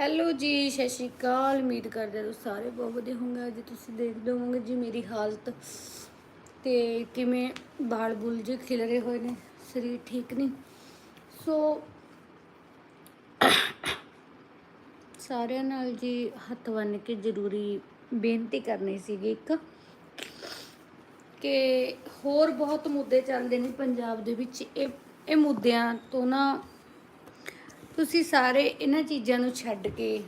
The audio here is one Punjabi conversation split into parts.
ਹੈਲੋ ਜੀ, ਸਤਿ ਸ਼੍ਰੀ ਅਕਾਲ। ਉਮੀਦ ਕਰਦੇ ਹਾਂ ਤੁਸੀਂ ਸਾਰੇ ਬਹੁਤ ਵਧੀਆ ਹੋਵੋਗੇ। ਅੱਜ ਤੁਸੀਂ ਦੇਖਦੇ ਹੋਵੋਗੇ ਜੀ ਮੇਰੀ ਹਾਲਤ ਤੇ ਕਿਵੇਂ ਬਾਲ ਬੁਲ ਜੇ ਖਿਲਰੇ ਹੋਏ ਨੇ, ਸਰੀਰ ਠੀਕ ਨਹੀਂ। ਸੋ ਸਾਰਿਆਂ ਨਾਲ ਜੀ ਹੱਥ ਬੰਨ ਕੇ ਜ਼ਰੂਰੀ ਬੇਨਤੀ ਕਰਨੀ ਸੀਗੀ ਇੱਕ ਕਿ ਹੋਰ ਬਹੁਤ ਮੁੱਦੇ ਚੱਲਦੇ ਨੇ ਪੰਜਾਬ ਦੇ ਵਿੱਚ। ਇਹ ਇਹ ਮੁੱਦਿਆਂ ਤੋਂ ਨਾ ਤੁਸੀਂ ਸਾਰੇ ਇਹਨਾਂ ਚੀਜ਼ਾਂ ਨੂੰ ਛੱਡ ਕੇ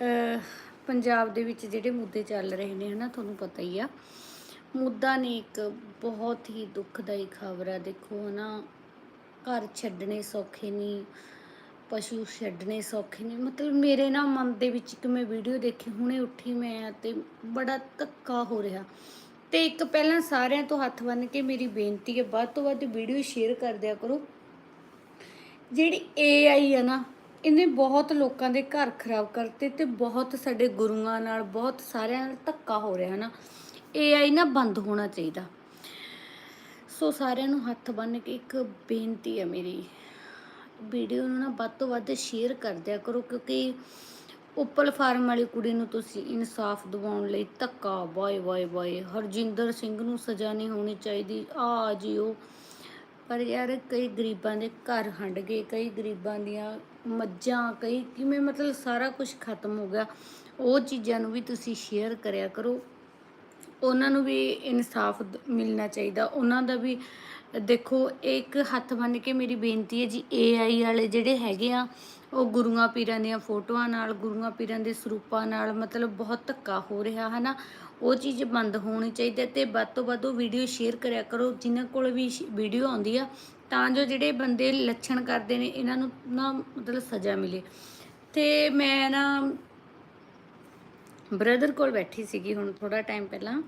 ਅਹ, ਪੰਜਾਬ ਦੇ ਵਿੱਚ ਜਿਹੜੇ ਮੁੱਦੇ ਚੱਲ ਰਹੇ ਨੇ ਹਨਾ ਤੁਹਾਨੂੰ ਪਤਾ ਹੀ ਆ। ਮੁੱਦਾ ਨੇ ਇੱਕ ਬਹੁਤ ਹੀ ਦੁਖਦਾਈ ਖਬਰ ਆ। ਦੇਖੋ ਹਨਾ ਘਰ ਛੱਡਣੇ ਸੌਖੇ ਨਹੀਂ ਪਸ਼ੂ ਛੱਡਣੇ ਸੌਖੇ ਨਹੀਂ ਮਤਲਬ ਮੇਰੇ ਨਾ ਮਨ ਦੇ ਵਿੱਚ ਇੱਕ ਮੈਂ ਵੀਡੀਓ ਦੇਖੀ ਹੁਣੇ ਉੱਠੀ ਮੈਂ ਤੇ ਬੜਾ ਧੱਕਾ ਹੋ ਰਿਹਾ। ਤੇ ਇੱਕ ਪਹਿਲਾਂ ਸਾਰਿਆਂ ਤੋਂ ਹੱਥ ਬੰਨ ਕੇ ਮੇਰੀ ਬੇਨਤੀ ਹੈ ਵੱਧ ਤੋਂ ਵੱਧ ਵੀਡੀਓ ਸ਼ੇਅਰ ਕਰ ਦਿਆ ਕਰੋ। ਜਿਹੜੀ AI ਆ ਨਾ, ਇਹਨੇ ਬਹੁਤ ਲੋਕਾਂ ਦੇ ਘਰ ਖਰਾਬ ਕਰਤੇ ਤੇ ਬਹੁਤ ਸਾਡੇ ਗੁਰੂਆਂ ਨਾਲ, ਬਹੁਤ ਸਾਰਿਆਂ ਨਾਲ ਧੱਕਾ ਹੋ ਰਿਹਾ ਨਾ। AI ਨਾ ਬੰਦ ਹੋਣਾ ਚਾਹੀਦਾ। ਸੋ ਸਾਰਿਆਂ ਨੂੰ ਹੱਥ ਬੰਨ ਕੇ ਇੱਕ ਬੇਨਤੀ ਹੈ ਮੇਰੀ, ਵੀਡੀਓ ਨੂੰ ਨਾ ਵੱਧ ਤੋਂ ਵੱਧ ਸ਼ੇਅਰ ਕਰ ਦਿਆ ਕਰੋ, ਕਿਉਂਕਿ ਉੱਪਲ ਫਾਰਮ ਵਾਲੀ ਕੁੜੀ ਨੂੰ ਤੁਸੀਂ ਇਨਸਾਫ ਦਿਵਾਉਣ ਲਈ ਧੱਕਾ ਵਾਏ ਵਾਏ ਵਾਏ ਹਰਜਿੰਦਰ ਸਿੰਘ ਨੂੰ ਸਜ਼ਾ ਨਹੀਂ ਹੋਣੀ ਚਾਹੀਦੀ। ਆ ਜੀ ਉਹ ਪਰ ਯਾਰ ਕਈ ਗਰੀਬਾਂ ਦੇ ਘਰ ਹੰਡ ਗਏ, ਕਈ ਗਰੀਬਾਂ ਦੀਆਂ ਮੱਝਾਂ, ਕਈ ਕਿਵੇਂ ਮਤਲਬ ਸਾਰਾ ਕੁਝ ਖਤਮ ਹੋ ਗਿਆ। ਉਹ ਚੀਜ਼ਾਂ ਨੂੰ ਵੀ ਤੁਸੀਂ ਸ਼ੇਅਰ ਕਰਿਆ ਕਰੋ। ਉਹਨਾਂ ਨੂੰ ਵੀ ਇਨਸਾਫ ਦ- ਮਿਲਣਾ ਚਾਹੀਦਾ। ਉਹਨਾਂ ਦਾ ਵੀ, ਦੇਖੋ, ਇੱਕ ਹੱਥ ਬੰਨ ਕੇ ਮੇਰੀ ਬੇਨਤੀ ਹੈ ਜੀ AI ਵਾਲੇ ਜਿਹੜੇ ਹੈਗੇ ਆ, ਉਹ ਗੁਰੂਆਂ ਪੀਰਾਂ ਦੀਆਂ ਫੋਟੋਆਂ ਨਾਲ, ਗੁਰੂਆਂ ਪੀਰਾਂ ਦੇ ਸਰੂਪਾਂ ਨਾਲ, ਮਤਲਬ ਬਹੁਤ ਧੱਕਾ ਹੋ ਰਿਹਾ, ਹਨਾ? ਉਹ ਚੀਜ਼ ਬੰਦ ਹੋਣੀ ਚਾਹੀਦੀ ਹੈ ਤੇ ਵੱਧ ਤੋਂ ਵੱਧ ਉਹ ਵੀਡੀਓ ਸ਼ੇਅਰ ਕਰਿਆ ਕਰੋ। ਜਿਨ੍ਹਾਂ ਕੋਲ ਵੀ ਵੀਡੀਓ ਆਉਂਦੀ ਆ, ਤਾਂ ਜੋ ਜਿਹੜੇ ਬੰਦੇ ਲੱਛਣ ਕਰਦੇ ਨੇ, ਇਹਨਾਂ ਨੂੰ ਨਾ ਮਤਲਬ ਸਜ਼ਾ ਮਿਲੇ। ਤੇ ਮੈਂ ਨਾ ਬ੍ਰਦਰ ਕੋਲ ਬੈਠੀ ਸੀਗੀ ਹੁਣ ਥੋੜਾ ਟਾਈਮ ਪਹਿਲਾਂ।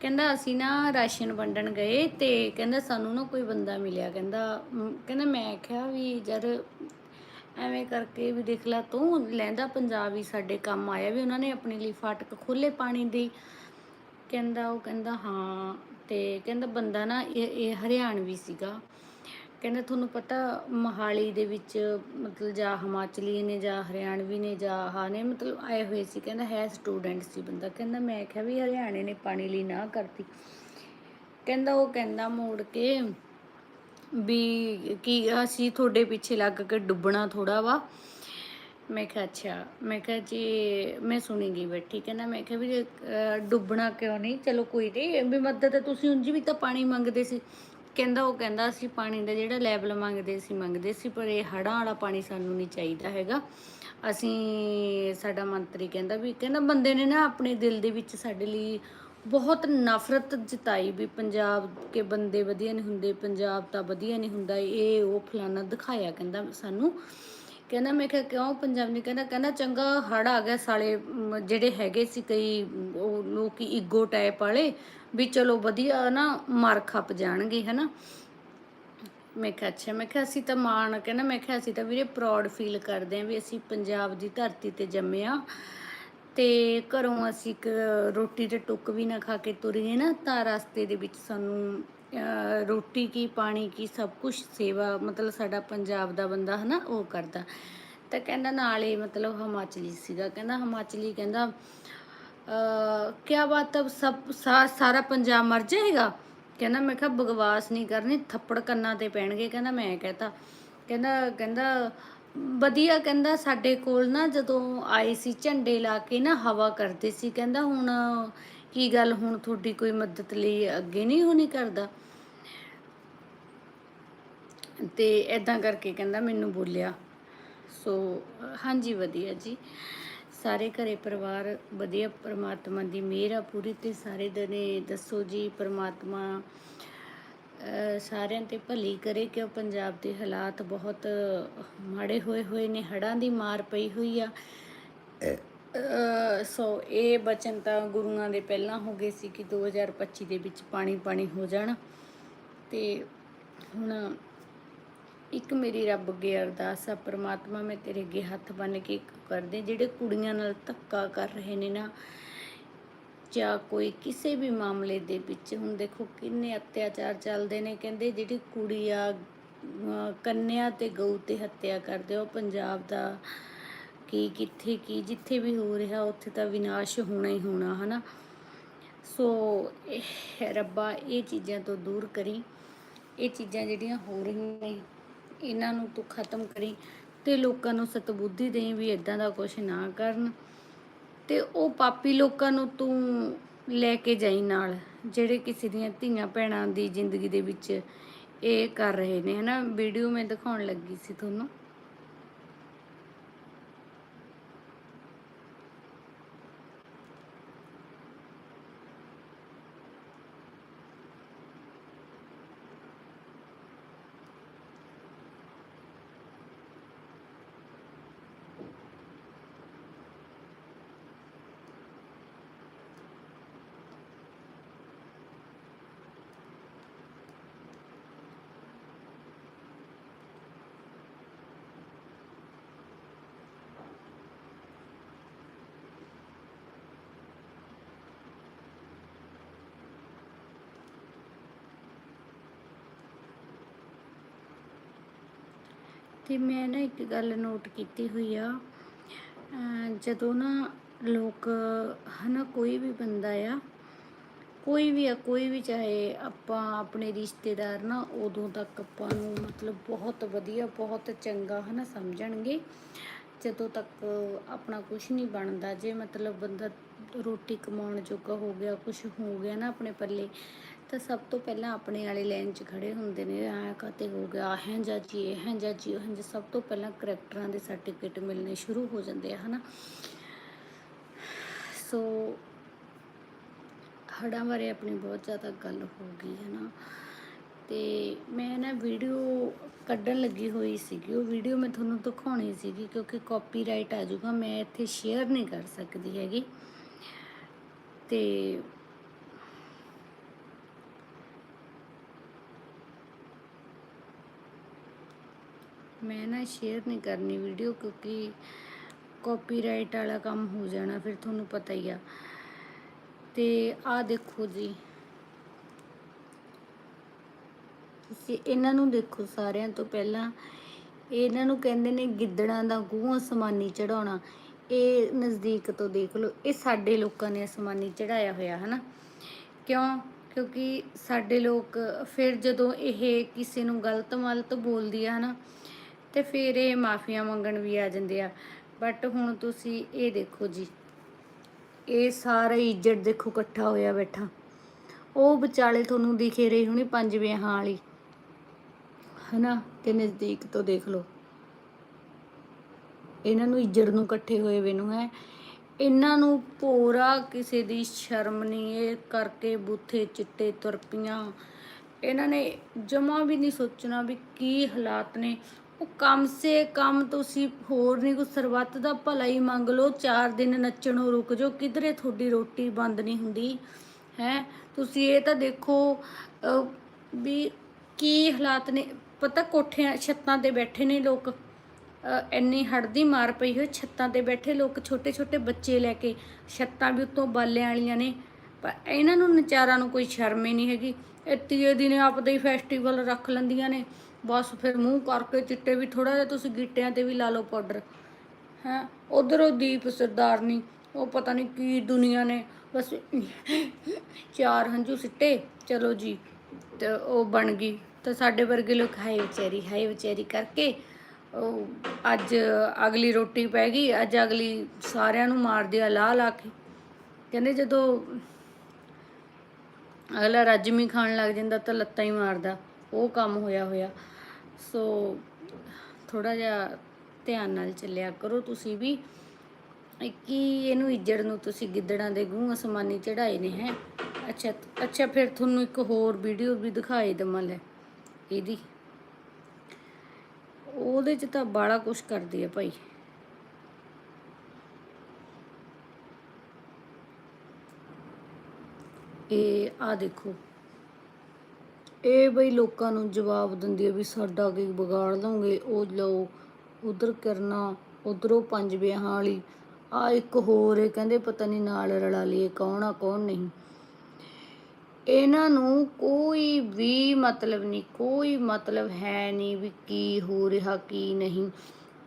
ਕਹਿੰਦਾ ਅਸੀਂ ਨਾ ਰਾਸ਼ਨ ਵੰਡਣ ਗਏ ਤੇ ਕਹਿੰਦਾ ਸਾਨੂੰ ਨਾ ਕੋਈ ਬੰਦਾ ਮਿਲਿਆ। ਕਹਿੰਦਾ ਕਹਿੰਦਾ ਮੈਂ ਕਿਹਾ ਵੀ ਜਦ ਐਵੇਂ ਕਰਕੇ ਵੀ ਦੇਖ ਲਾ, ਤੂੰ ਲੈਂਦਾ ਪੰਜਾਬ ਹੀ ਸਾਡੇ ਕੰਮ ਆਇਆ ਵੀ ਉਹਨਾਂ ਨੇ ਆਪਣੇ ਲਈ ਫਾਟਕ ਖੋਲੇ ਪਾਣੀ ਦੀ। ਕਹਿੰਦਾ, ਉਹ ਕਹਿੰਦਾ ਹਾਂ ਤੇ ਕਹਿੰਦਾ ਬੰਦਾ ਨਾ ਇਹ ਹਰਿਆਣਵੀ ਸੀਗਾ। ਕਹਿੰਦਾ ਤੁਹਾਨੂੰ ਪਤਾ ਮੋਹਾਲੀ ਦੇ ਵਿੱਚ ਮਤਲਬ ਜਾਂ ਹਿਮਾਚਲੀ ਨੇ ਜਾਂ ਹਰਿਆਣਵੀ ਨੇ ਜਾਂ ਆਹ ਨੇ ਮਤਲਬ ਆਏ ਹੋਏ ਸੀ, ਕਹਿੰਦਾ ਹੈ ਸਟੂਡੈਂਟ ਸੀ ਬੰਦਾ। ਕਹਿੰਦਾ ਮੈਂ ਕਿਹਾ ਵੀ ਹਰਿਆਣੇ ਨੇ ਪਾਣੀ ਲਈ ਨਾ ਕਰਤੀ। ਕਹਿੰਦਾ ਉਹ ਕਹਿੰਦਾ ਮੋੜ ਕੇ ਵੀ ਕੀ ਅਸੀਂ ਤੁਹਾਡੇ ਪਿੱਛੇ ਲੱਗ ਕੇ ਡੁੱਬਣਾ ਥੋੜਾ ਵਾ। ਮੈਂ ਕਿਹਾ ਅੱਛਾ, ਮੈਂ ਕਿਹਾ ਜੀ ਮੈਂ ਸੁਣੀ ਗਈ ਬੈਠੀ। ਕਹਿੰਦਾ ਮੈਂ ਕਿਹਾ ਵੀ ਡੁੱਬਣਾ ਕਿਉਂ ਨਹੀਂ? ਚਲੋ ਕੋਈ ਨਹੀਂ, ਵੀ ਮਦਦ ਤੁਸੀਂ ਉਂਝ ਵੀ ਤਾਂ ਪਾਣੀ ਮੰਗਦੇ ਸੀ। ਕਹਿੰਦਾ, ਉਹ ਕਹਿੰਦਾ, ਅਸੀਂ ਪਾਣੀ ਦਾ ਜਿਹੜਾ ਲੈਵਲ ਮੰਗਦੇ ਸੀ ਮੰਗਦੇ ਸੀ, ਪਰ ਇਹ ਹੜਾਂ ਵਾਲਾ ਪਾਣੀ ਸਾਨੂੰ ਨਹੀਂ ਚਾਹੀਦਾ ਹੈਗਾ। ਅਸੀਂ, ਸਾਡਾ ਮੰਤਰੀ ਕਹਿੰਦਾ ਵੀ, ਕਹਿੰਦਾ ਬੰਦੇ ਨੇ ਨਾ ਆਪਣੇ ਦਿਲ ਦੇ ਵਿੱਚ ਸਾਡੇ ਲਈ ਬਹੁਤ ਨਫ਼ਰਤ ਜਤਾਈ ਵੀ ਪੰਜਾਬ ਕੇ ਬੰਦੇ ਵਧੀਆ ਨਹੀਂ ਹੁੰਦੇ, ਪੰਜਾਬ ਤਾਂ ਵਧੀਆ ਨਹੀਂ ਹੁੰਦਾ, ਇਹ ਉਹ ਫਲਾਨਾ ਦਿਖਾਇਆ ਕਹਿੰਦਾ ਸਾਨੂੰ। ਕਹਿੰਦਾ ਮੈਂ ਕਿਹਾ ਕਿਉਂ ਪੰਜਾਬ ਨਹੀਂ ਕਹਿੰਦਾ ਕਹਿੰਦਾ ਚੰਗਾ ਹੜ ਆ ਗਿਆ ਸਾਲੇ ਜਿਹੜੇ ਹੈਗੇ ਸੀ ਕਈ, ਉਹ ਲੋਕੀ ਈਗੋ ਟਾਈਪ ਵਾਲੇ, ਵੀ ਚਲੋ ਵਧੀਆ ਨਾ ਮਾਰ ਖੱਪ ਜਾਣਗੇ, ਹਨਾ? ਮੈਂ ਕਿਹਾ, ਅੱਛਾ, ਮੈਂ ਕਿਹਾ ਅਸੀਂ ਤਾਂ ਮਾਣ ਕਹਿੰਦਾ, ਮੈਂ ਕਿਹਾ ਅਸੀਂ ਤਾਂ ਵੀਰੇ ਪ੍ਰਾਊਡ ਫੀਲ ਕਰਦੇ ਆਂ ਵੀ ਅਸੀਂ ਪੰਜਾਬ ਦੀ ਧਰਤੀ ਤੇ ਜੰਮੇ ਆ ਤੇ ਘਰੋਂ ਅਸੀਂ ਇੱਕ ਰੋਟੀ ਤੇ ਟੁੱਕ ਵੀ ਨਾ ਖਾ ਕੇ ਤੁਰੀਏ ਨਾ, ਤਾਂ ਰਸਤੇ ਦੇ ਵਿੱਚ ਸਾਨੂੰ ਰੋਟੀ ਕੀ, ਪਾਣੀ ਕੀ, ਸਭ ਕੁਝ ਸੇਵਾ, ਮਤਲਬ ਸਾਡਾ ਪੰਜਾਬ ਦਾ ਬੰਦਾ ਹਨਾ, ਉਹ ਕਰਦਾ। ਤਾਂ ਕਹਿੰਦਾ ਨਾਲੇ ਮਤਲਬ ਹਿਮਾਚਲੀ ਸੀਗਾ। ਕਹਿੰਦਾ ਹਿਮਾਚਲੀ ਕਹਿੰਦਾ ਅ ਬਾਤ ਹੈ ਸਭ ਸਾਰਾ ਪੰਜਾਬ ਮਰ ਜਾਏਗਾ? ਕਹਿੰਦਾ, ਮੈਂ ਕਿਹਾ ਬਗਵਾਸ ਨਹੀਂ ਕਰਨੀ, ਥੱਪੜ ਕੰਨਾਂ ਤੇ ਪੈਣਗੇ। ਕਹਿੰਦਾ, ਮੈਂ ਕਹਤਾ। ਕਹਿੰਦਾ ਕਹਿੰਦਾ, ਵਧੀਆ, ਕਹਿੰਦਾ, ਸਾਡੇ ਕੋਲ ਨਾ ਜਦੋਂ ਆਏ ਸੀ ਝੰਡੇ ਲਾ ਕੇ ਨਾ ਹਵਾ ਕਰਦੇ ਸੀ। ਕਹਿੰਦਾ, ਹੁਣ ਕੀ ਗੱਲ ਹੁਣ ਤੁਹਾਡੀ ਕੋਈ ਮਦਦ ਲਈ ਅੱਗੇ ਨਹੀਂ ਹੋਣੀ ਕਰਦਾ? ਤੇ ਐਦਾਂ ਕਰਕੇ ਕਹਿੰਦਾ ਮੈਨੂੰ ਬੋਲਿਆ, ਸੋ, ਹਾਂਜੀ ਵਧੀਆ ਜੀ। ਸਾਰੇ ਘਰੇ ਪਰਿਵਾਰ ਵਧੀਆ, ਪਰਮਾਤਮਾ ਦੀ ਮਿਹਰ ਆ ਪੂਰੀ ਤੇ ਸਾਰੇ ਦਨੇ ਦੱਸੋ ਜੀ ਪਰਮਾਤਮਾ ਸਾਰਿਆਂ ਤੇ ਭਲੀ ਕਰੇ ਕਿ ਪੰਜਾਬ ਦੇ ਹਾਲਾਤ ਬਹੁਤ ਮਾੜੇ ਹੋਏ ਹੋਏ ਨੇ ਹੜਾਂ ਦੀ ਮਾਰ ਪਈ ਹੋਈ ਆ। ਸੋ ਇਹ ਬਚਨ ਤਾਂ ਗੁਰੂਆਂ ਦੇ ਪਹਿਲਾਂ ਹੋ ਗਏ ਸੀ ਕਿ 2025 ਦੇ ਵਿੱਚ ਪਾਣੀ ਪਾਣੀ ਹੋ ਜਾਣਾ। ਤੇ ਹੁਣ ਇੱਕ ਮੇਰੀ ਰੱਬ ਅੱਗੇ ਅਰਦਾਸ ਆ, ਪ੍ਰਮਾਤਮਾ ਮੈਂ ਤੇਰੇ ਅੱਗੇ ਹੱਥ ਬੰਨ ਕੇ ਇੱਕ ਕਰਦੇ ਜਿਹੜੇ ਕੁੜੀਆਂ ਨਾਲ ਧੱਕਾ ਕਰ ਰਹੇ ਨੇ ਨਾ, ਜਾਂ ਕੋਈ ਕਿਸੇ ਵੀ ਮਾਮਲੇ ਦੇ ਵਿੱਚ, ਹੁਣ ਦੇਖੋ ਕਿੰਨੇ ਅਤਿਆਚਾਰ ਚੱਲਦੇ ਨੇ, ਕਹਿੰਦੇ ਜਿਹੜੀ ਕੁੜੀ ਆ ਕੰਨਿਆ ਤੇ ਗਊ ਤੇ ਹੱਤਿਆ ਕਰਦੇ, ਉਹ ਪੰਜਾਬ ਦਾ ਕੀ, ਕਿੱਥੇ ਕੀ, ਜਿੱਥੇ ਵੀ ਹੋ ਰਿਹਾ, ਉੱਥੇ ਤਾਂ ਵਿਨਾਸ਼ ਹੋਣਾ ਹੀ ਹੋਣਾ, ਹਨਾ? ਸੋ, ਇਹ ਰੱਬਾ, ਇਹ ਚੀਜ਼ਾਂ ਤੋਂ ਦੂਰ ਕਰੀ। ਇਹ ਚੀਜ਼ਾਂ ਜਿਹੜੀਆਂ ਹੋ ਰਹੀਆਂ ਨੇ, ਇਹਨਾਂ ਨੂੰ ਤੂੰ ਖਤਮ ਕਰੀ ਤੇ ਲੋਕਾਂ ਨੂੰ ਸਤਬੁੱਧੀ ਦੇਈ ਵੀ ਇਦਾਂ ਦਾ ਕੁਝ ਨਾ ਕਰਨ। ਤੇ ਉਹ ਪਾਪੀ ਲੋਕਾਂ ਨੂੰ ਤੂੰ ਲੈ ਕੇ ਜਾਈ ਨਾਲ, ਜਿਹੜੇ ਕਿਸੇ ਦੀਆਂ ਧੀਆਂ ਭੈਣਾਂ ਦੀ ਜ਼ਿੰਦਗੀ ਦੇ ਵਿੱਚ ਇਹ ਕਰ ਰਹੇ ਨੇ, ਹਨਾ? ਵੀਡੀਓ ਮੈਂ ਦਿਖਾਉਣ ਲੱਗੀ ਸੀ ਤੁਹਾਨੂੰ। ਤੇ ਮੈਂ ਨਾ ਇੱਕ ਗੱਲ ਨੋਟ ਕੀਤੀ ਹੋਈ ਆ। ਜਦੋਂ ਨਾ ਲੋਕ, ਹਨਾ, ਕੋਈ ਵੀ ਬੰਦਾ ਆ, ਕੋਈ ਵੀ ਆ, ਕੋਈ ਵੀ ਚਾਹੇ ਆਪਾਂ ਆਪਣੇ ਰਿਸ਼ਤੇਦਾਰ ਨਾ, ਉਦੋਂ ਤੱਕ ਆਪਾਂ ਨੂੰ ਮਤਲਬ ਬਹੁਤ ਵਧੀਆ, ਬਹੁਤ ਚੰਗਾ, ਹਨਾ, ਸਮਝਣਗੇ। ਜਦੋਂ ਤੱਕ ਆਪਣਾ ਕੁਝ ਨਹੀਂ ਬਣਦਾ, ਜੇ ਮਤਲਬ ਬੰਦਾ ਰੋਟੀ ਕਮਾਉਣ ਜੋਗਾ ਹੋ ਗਿਆ ਕੁਝ ਹੋ ਗਿਆ ਨਾ ਆਪਣੇ ਪੱਲੇ ਤਾਂ ਸਭ ਤੋਂ ਪਹਿਲਾਂ ਆਪਣੇ ਵਾਲੇ ਲਾਈਨ 'ਚ ਖੜੇ ਹੁੰਦੇ ਨੇ ਆ ਕਾਤੇ ਹੋ ਗਿਆ ਹੈ ਜਾਂ ਜੀ, ਇਹ ਹੈ ਜਾਂ ਜੀ, ਉਹ ਹੈ ਸਭ ਤੋਂ ਪਹਿਲਾਂ ਕਰੈਕਟਰਾਂ ਦੇ ਸਰਟੀਫਿਕੇਟ ਮਿਲਣੇ ਸ਼ੁਰੂ ਹੋ ਜਾਂਦੇ ਆ, ਹਨਾ? ਸੋ ਹੜਾਂ ਬਾਰੇ ਆਪਣੀ ਬਹੁਤ ਜ਼ਿਆਦਾ ਗੱਲ ਹੋ ਗਈ ਹੈ ਨਾ ਤੇ ਮੈਂ ਨਾ ਵੀਡੀਓ ਕੱਢਣ ਲੱਗੀ ਹੋਈ ਸੀਗੀ, ਉਹ ਵੀਡੀਓ ਮੈਂ ਤੁਹਾਨੂੰ ਦਿਖਾਉਣੀ ਸੀਗੀ, ਕਿਉਂਕਿ ਕਾਪੀਰਾਈਟ ਆ ਜਾਊਗਾ, ਮੈਂ ਇੱਥੇ ਸ਼ੇਅਰ ਨਹੀਂ ਕਰ ਸਕਦੀ ਹੈਗੀ। ਤੇ ਮੈਂ ਨਾ ਸ਼ੇਅਰ ਨਹੀਂ ਕਰਨੀ ਵੀਡੀਓ ਕਿਉਂਕਿ ਕਾਪੀਰਾਈਟ ਵਾਲਾ ਕੰਮ ਹੋ ਜਾਣਾ, ਫਿਰ ਤੁਹਾਨੂੰ ਪਤਾ ਹੀ ਆ। ਤੇ ਆ ਦੇਖੋ ਜੀ। ਤੁਸੀਂ ਇਹਨਾਂ ਨੂੰ ਦੇਖੋ ਸਾਰਿਆਂ ਤੋਂ ਪਹਿਲਾਂ। ਇਹਨਾਂ ਨੂੰ ਕਹਿੰਦੇ ਨੇ ਗਿੱਦੜਾਂ ਦਾ ਗੂੰ ਅਸਮਾਨੀ ਚੜਾਉਣਾ ਇਹ ਨਜ਼ਦੀਕ ਤੋਂ ਦੇਖ ਲਓ, ਇਹ ਸਾਡੇ ਲੋਕਾਂ ਨੇ ਅਸਮਾਨੀ ਚੜਾਇਆ ਹੋਇਆ, ਹਨਾ? ਕਿਉਂ? ਕਿਉਂਕਿ ਸਾਡੇ ਲੋਕ ਫਿਰ ਜਦੋਂ ਇਹ ਕਿਸੇ ਨੂੰ ਗਲਤ ਮਲਤ ਬੋਲਦੀ ਆ, ਹਨਾ? ਤੇ ਫਿਰ ਇਹ ਮਾਫੀਆਂ ਮੰਗਣ ਵੀ ਆ ਜਾਂਦੇ ਆ। ਬਟ ਹੁਣ ਤੁਸੀਂ ਇਹ ਦੇਖੋ ਜੀ, ਇਹ ਸਾਰਾ ਇੱਜੜ ਦੇਖੋ ਇਕੱਠਾ ਹੋਇਆ ਬੈਠਾ। ਉਹ ਵਿਚਾਲੇ ਤੁਹਾਨੂੰ ਦਿਖੇ ਰਹੀ ਹੁਣੀ ਪੰਜ ਵਿਆਹਾਂ ਵਾਲੀ। ਹਨਾ? ਤੇ ਨਜ਼ਦੀਕ ਤੋਂ ਦੇਖ ਲਓ। ਇਹਨਾਂ ਨੂੰ ਇੱਜੜ ਨੂੰ ਇਕੱਠੇ ਹੋਏ ਵੇ ਨੂੰ ਹੈ। ਇਹਨਾਂ ਨੂੰ ਪੂਰਾ ਕਿਸੇ ਦੀ ਸ਼ਰਮ ਨਹੀਂ ਇਹ ਕਰਕੇ ਬੁੱਥੇ ਚਿੱਟੇ ਤੁਰਪੀਆਂ ਇਹਨਾਂ ਨੇ ਜਮਾ ਵੀ ਨਹੀਂ ਸੋਚਣਾ ਵੀ ਕੀ ਹਾਲਾਤ ਨੇ। ਉਹ ਕਮ ਸੇ ਕਮ ਤੁਸੀਂ ਹੋਰ ਨਹੀਂ ਕੋਈ ਸਰਬੱਤ ਦਾ ਭਲਾ ਹੀ ਮੰਗ ਲਓ। ਚਾਰ ਦਿਨ ਨੱਚਣੋਂ ਰੁਕ ਜਾਓ। ਕਿਧਰੇ ਤੁਹਾਡੀ ਰੋਟੀ ਬੰਦ ਨਹੀਂ ਹੁੰਦੀ, ਹੈ? ਤੁਸੀਂ ਇਹ ਤਾਂ ਦੇਖੋ ਵੀ ਕੀ ਹਾਲਾਤ ਨੇ। ਪਤਾ ਕੋਠਿਆਂ, ਛੱਤਾਂ ਤੇ ਬੈਠੇ ਨੇ ਲੋਕ। ਇੰਨੀ ਹੜਦੀ ਮਾਰ ਪਈ ਹੋਈ ਛੱਤਾਂ ਤੇ ਬੈਠੇ ਲੋਕ ਛੋਟੇ ਛੋਟੇ ਬੱਚੇ ਲੈ ਕੇ। ਛੱਤਾਂ ਵੀ ਉੱਤੋਂ ਬਾਲਿਆਂ ਵਾਲੀਆਂ ਨੇ। ਪਰ ਇਹਨਾਂ ਨੂੰ ਨਚਾਰਾਂ ਨੂੰ ਕੋਈ ਸ਼ਰਮ ਹੀ ਨਹੀਂ ਹੈਗੀ। ਇਹ ਤੀਏ ਦਿਨ ਆਪਦੇ ਹੀ ਫੈਸਟੀਵਲ ਰੱਖ ਲੈਂਦੀਆਂ ਨੇ। ਬਸ ਫਿਰ ਮੂੰਹ ਕਰਕੇ ਚਿੱਟੇ ਵੀ ਥੋੜਾ ਜਿਹਾ ਤੁਸੀਂ ਗਿੱਟਿਆਂ ਤੇ ਵੀ ਲਾ ਲਓ ਪਾਊਡਰ ਹੈ। ਉਧਰੋਂ ਦੀਪ ਸਰਦਾਰਨੀ, ਉਹ ਪਤਾ ਨਹੀਂ ਕੀ ਦੁਨੀਆ ਨੇ, ਬਸ ਚਾਰ ਹੰਝੂ ਸਿੱਟੇ, ਚਲੋ ਜੀ, ਤੇ ਉਹ ਬਣ ਗਈ। ਤਾਂ ਸਾਡੇ ਵਰਗੇ ਲੋਕ ਹਾਏ ਵਿਚਾਰੀ ਹਾਏ ਵਿਚਾਰੀ ਕਰਕੇ ਉਹ ਅੱਜ ਅਗਲੀ ਰੋਟੀ ਪੈ ਗਈ, ਅੱਜ ਅਗਲੀ ਸਾਰਿਆਂ ਨੂੰ ਮਾਰਦੀ ਆ ਲਾ ਲਾ ਕੇ। ਕਹਿੰਦੇ ਜਦੋਂ ਅਗਲਾ ਰੱਜਮੀ ਖਾਣ ਲੱਗ ਜਾਂਦਾ ਤਾਂ ਲੱਤਾਂ ਹੀ ਮਾਰਦਾ, ਉਹ ਕੰਮ ਹੋਇਆ ਹੋਇਆ। ਸੋ ਥੋੜਾ ਜਿਹਾ ਧਿਆਨ ਨਾਲ ਚੱਲਿਆ ਕਰੋ ਤੁਸੀਂ ਵੀ। ਇਹ ਇਹਨੂੰ ਇੱਜੜ ਨੂੰ ਤੁਸੀਂ ਗਿੱਦੜਾਂ ਦੇ ਗੂੰ ਅਸਮਾਨੀ ਚੜਾਏ ਨੇ ਹੈ। ਅੱਛਾ ਅੱਛਾ, ਫਿਰ ਤੁਹਾਨੂੰ ਇੱਕ ਹੋਰ ਵੀਡੀਓ ਵੀ ਦਿਖਾਈ ਦਵਾਂ ਲੈ। ਇਹਦੀ। ਉਹਦੇ ਚ ਤਾਂ ਬਾਲਾ ਕੁਛ ਕਰਦੀ ਹੈ ਭਾਈ। ਇਹ ਆ ਦੇਖੋ। ਇਹ ਬਈ ਲੋਕਾਂ ਨੂੰ ਜਵਾਬ ਦਿੰਦੀ ਹੈ ਵੀ ਸਾਡਾ ਕੀ ਵਿਗਾੜ ਲਓਗੇ ਉਹ ਲਓ, ਉਧਰ ਕਰਨਾ, ਉਧਰੋਂ ਪੰਜ ਵਿਆਹਾਂ ਵਾਲੀ, ਆ ਇੱਕ ਹੋਰ ਹੈ ਕਹਿੰਦੇ ਪਤਾ ਨਹੀਂ ਨਾਲ ਰਲਾ ਲਈਏ ਕੌਣ ਆ, ਕੌਣ ਨਹੀਂ। ਇਹਨਾਂ ਨੂੰ ਕੋਈ ਵੀ ਮਤਲਬ ਨਹੀਂ ਕੋਈ ਮਤਲਬ ਹੈ ਨਹੀਂ ਵੀ ਕੀ ਹੋ ਰਿਹਾ, ਕੀ ਨਹੀਂ।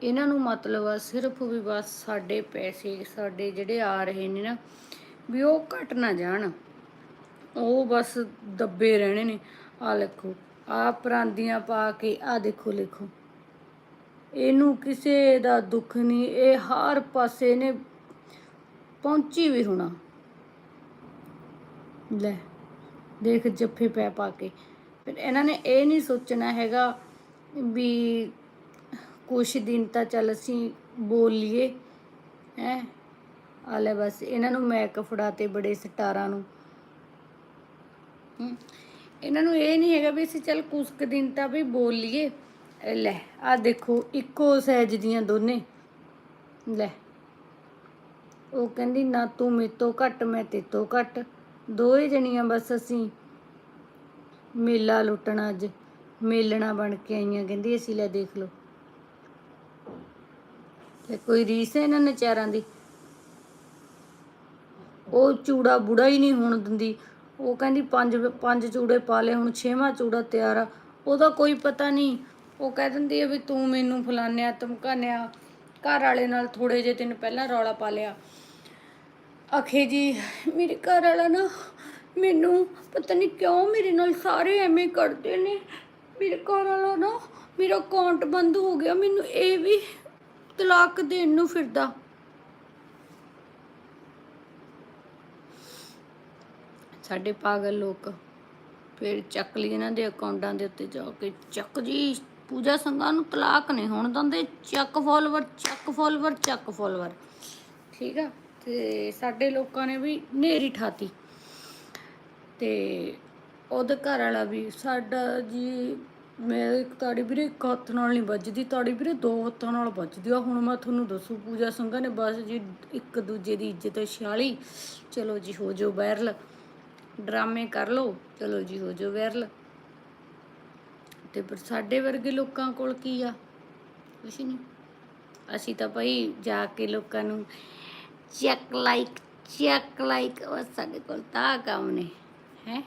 ਇਹਨਾਂ ਨੂੰ ਮਤਲਬ ਆ ਸਿਰਫ ਵੀ ਬਸ ਸਾਡੇ ਪੈਸੇ, ਸਾਡੇ ਜਿਹੜੇ ਆ ਰਹੇ ਨੇ ਨਾ, ਵੀ ਉਹ ਘਟ ਨਾ ਜਾਣ। ਉਹ ਬਸ ਦੱਬੇ ਰਹਿਣੇ ਨੇ। ਆ ਲਿਖੋ ਆ ਪਰਾਂਦੀਆਂ ਪਾ ਕੇ ਆ ਦੇਖੋ ਲਿਖੋ। ਇਹਨੂੰ ਕਿਸੇ ਦਾ ਦੁੱਖ ਨਹੀਂ, ਇਹ ਹਰ ਪਾਸੇ ਨੇ ਪਹੁੰਚੀ ਵੀ ਹੋਣਾ। ਲੈ, ਦੇਖ ਜੱਫੇ ਪੈ ਪਾ ਕੇ। ਫਿਰ ਇਹਨਾਂ ਨੇ ਇਹ ਨਹੀਂ ਸੋਚਣਾ ਹੈਗਾ ਵੀ ਕੁਛ ਦਿਨ ਤਾਂ ਚੱਲ ਅਸੀਂ ਬੋਲੀਏ ਲਈਏ ਹੈ। ਆ ਲੈ ਬਸ, ਇਹਨਾਂ ਨੂੰ ਮੈਕ ਫੜਾਤੇ ਬੜੇ ਸਟਾਰਾਂ ਨੂੰ। ਇਹਨਾਂ ਨੂੰ ਇਹ ਨਹੀਂ ਹੈਗਾ ਵੀ ਅਸੀਂ ਚੱਲ ਕੁਛ ਕੁ ਦਿਨ ਤਾਂ ਵੀ ਬੋਲ ਲਈਏ ਲੈ ਆ ਦੇਖੋ, ਇੱਕੋ ਸਹਿਜ ਦੀਆਂ ਦੋਨੇ। ਲੈ, ਉਹ ਕਹਿੰਦੀ, ਨਾ ਤੂੰ ਮੇਤੋਂ ਘੱਟ, ਮੈਂ ਤੇਤੋਂ ਘੱਟ। ਦੋਏ ਜਣੀਆਂ ਬਸ ਅਸੀਂ ਮੇਲਾ ਲੁੱਟਣਾ ਅੱਜ, ਮੇਲਣਾ ਬਣ ਕੇ ਆਈਆਂ। ਕਹਿੰਦੀ, ਅਸੀਂ ਲੈ ਦੇਖ ਲਓ। ਤੇ ਕੋਈ ਰੀਸ ਹੈ ਇਹਨਾਂ ਨਚਾਰਾਂ ਦੀ? ਉਹ ਚੂੜਾ ਬੁੜਾ ਹੀ ਨਹੀਂ ਹੋਣ ਦਿੰਦੀ। ਉਹ ਕਹਿੰਦੀ ਪੰਜ ਪੰਜ ਚੂੜੇ ਪਾ ਲਏ, ਹੁਣ ਛੇਵਾਂ ਚੂੜਾ ਤਿਆਰ ਆ। ਉਹਦਾ ਕੋਈ ਪਤਾ ਨਹੀਂ। ਉਹ ਕਹਿ ਦਿੰਦੀ ਆ ਵੀ ਤੂੰ ਮੈਨੂੰ ਫਲਾਨਿਆ ਧਮਕਾਨਿਆ ਘਰ ਵਾਲੇ ਨਾਲ ਥੋੜੇ ਜਿਹੇ ਦਿਨ ਪਹਿਲਾਂ ਰੌਲਾ ਪਾ ਲਿਆ। ਅਖੇ ਜੀ, ਮੇਰੇ ਘਰ ਵਾਲਾ ਨਾ ਮੈਨੂੰ ਪਤਾ ਨਹੀਂ ਕਿਉਂ ਮੇਰੇ ਨਾਲ ਸਾਰੇ ਐਵੇਂ ਕਰਦੇ ਨੇ। ਮੇਰੇ ਘਰ ਵਾਲਾ ਨਾ ਮੇਰਾ ਅਕਾਊਂਟ ਬੰਦ ਹੋ ਗਿਆ। ਮੈਨੂੰ ਇਹ ਵੀ ਤਲਾਕ ਦੇਣ ਨੂੰ ਫਿਰਦਾ। ਸਾਡੇ ਪਾਗਲ ਲੋਕ। ਫਿਰ ਚੱਕ ਲਈ ਇਹਨਾਂ ਦੇ ਅਕਾਊਂਟਾਂ ਦੇ ਉੱਤੇ ਜਾ ਕੇ। ਚੱਕ ਜੀ, ਪੂਜਾ ਸੰਘਾਂ ਨੂੰ ਤਲਾਕ ਨਹੀਂ ਹੋਣ ਦਿੰਦੇ। ਚੱਕ ਫੋਲੋਵਰ ਚੱਕ ਫੋਲੋਵਰ ਚੱਕ ਫੋਲੋਵਰ ਠੀਕ ਆ? ਤੇ ਸਾਡੇ ਲੋਕਾਂ ਨੇ ਵੀ ਨੇਰੀ ਠਾਤੀ। ਤੇ ਉਹਦੇ ਘਰ ਵਾਲਾ ਵੀ, ਸਾਡਾ ਜੀ, ਮੈਂ ਇੱਕ ਤਾੜੀ ਵੀਰੇ ਇੱਕ ਹੱਥ ਨਾਲ ਨਹੀਂ ਵੱਜਦੀ ਤਾੜੀ ਵੀਰੇ ਦੋ ਹੱਥਾਂ ਨਾਲ ਵੱਜਦੀ ਆ। ਹੁਣ ਮੈਂ ਤੁਹਾਨੂੰ ਦੱਸੂ, ਪੂਜਾ ਸੰਘਾਂ ਨੇ ਬਸ ਜੀ ਇੱਕ ਦੂਜੇ ਦੀ ਇੱਜ਼ਤ ਛਾਲੀ। ਚਲੋ ਜੀ, ਹੋ ਜਾਓ ਵਾਇਰਲ ਡਰਾਮੇ ਕਰ ਲਓ। ਚਲੋ ਜੀ, ਹੋ ਜਾਓ ਵਾਇਰਲ ਤੇ ਪਰ ਸਾਡੇ ਵਰਗੇ ਲੋਕਾਂ ਕੋਲ ਕੀ ਆ? ਕੁਛ ਨਹੀਂ। ਅਸੀਂ ਤਾਂ ਭਾਈ ਜਾ ਕੇ ਲੋਕਾਂ ਨੂੰ ਚੈੱਕ ਲਾਈਕ ਚੈੱਕ ਲਾਈਕ ਉਹ ਸਾਡੇ ਕੋਲ ਤਾਂ ਕੰਮ ਨੇ। ਹੈ?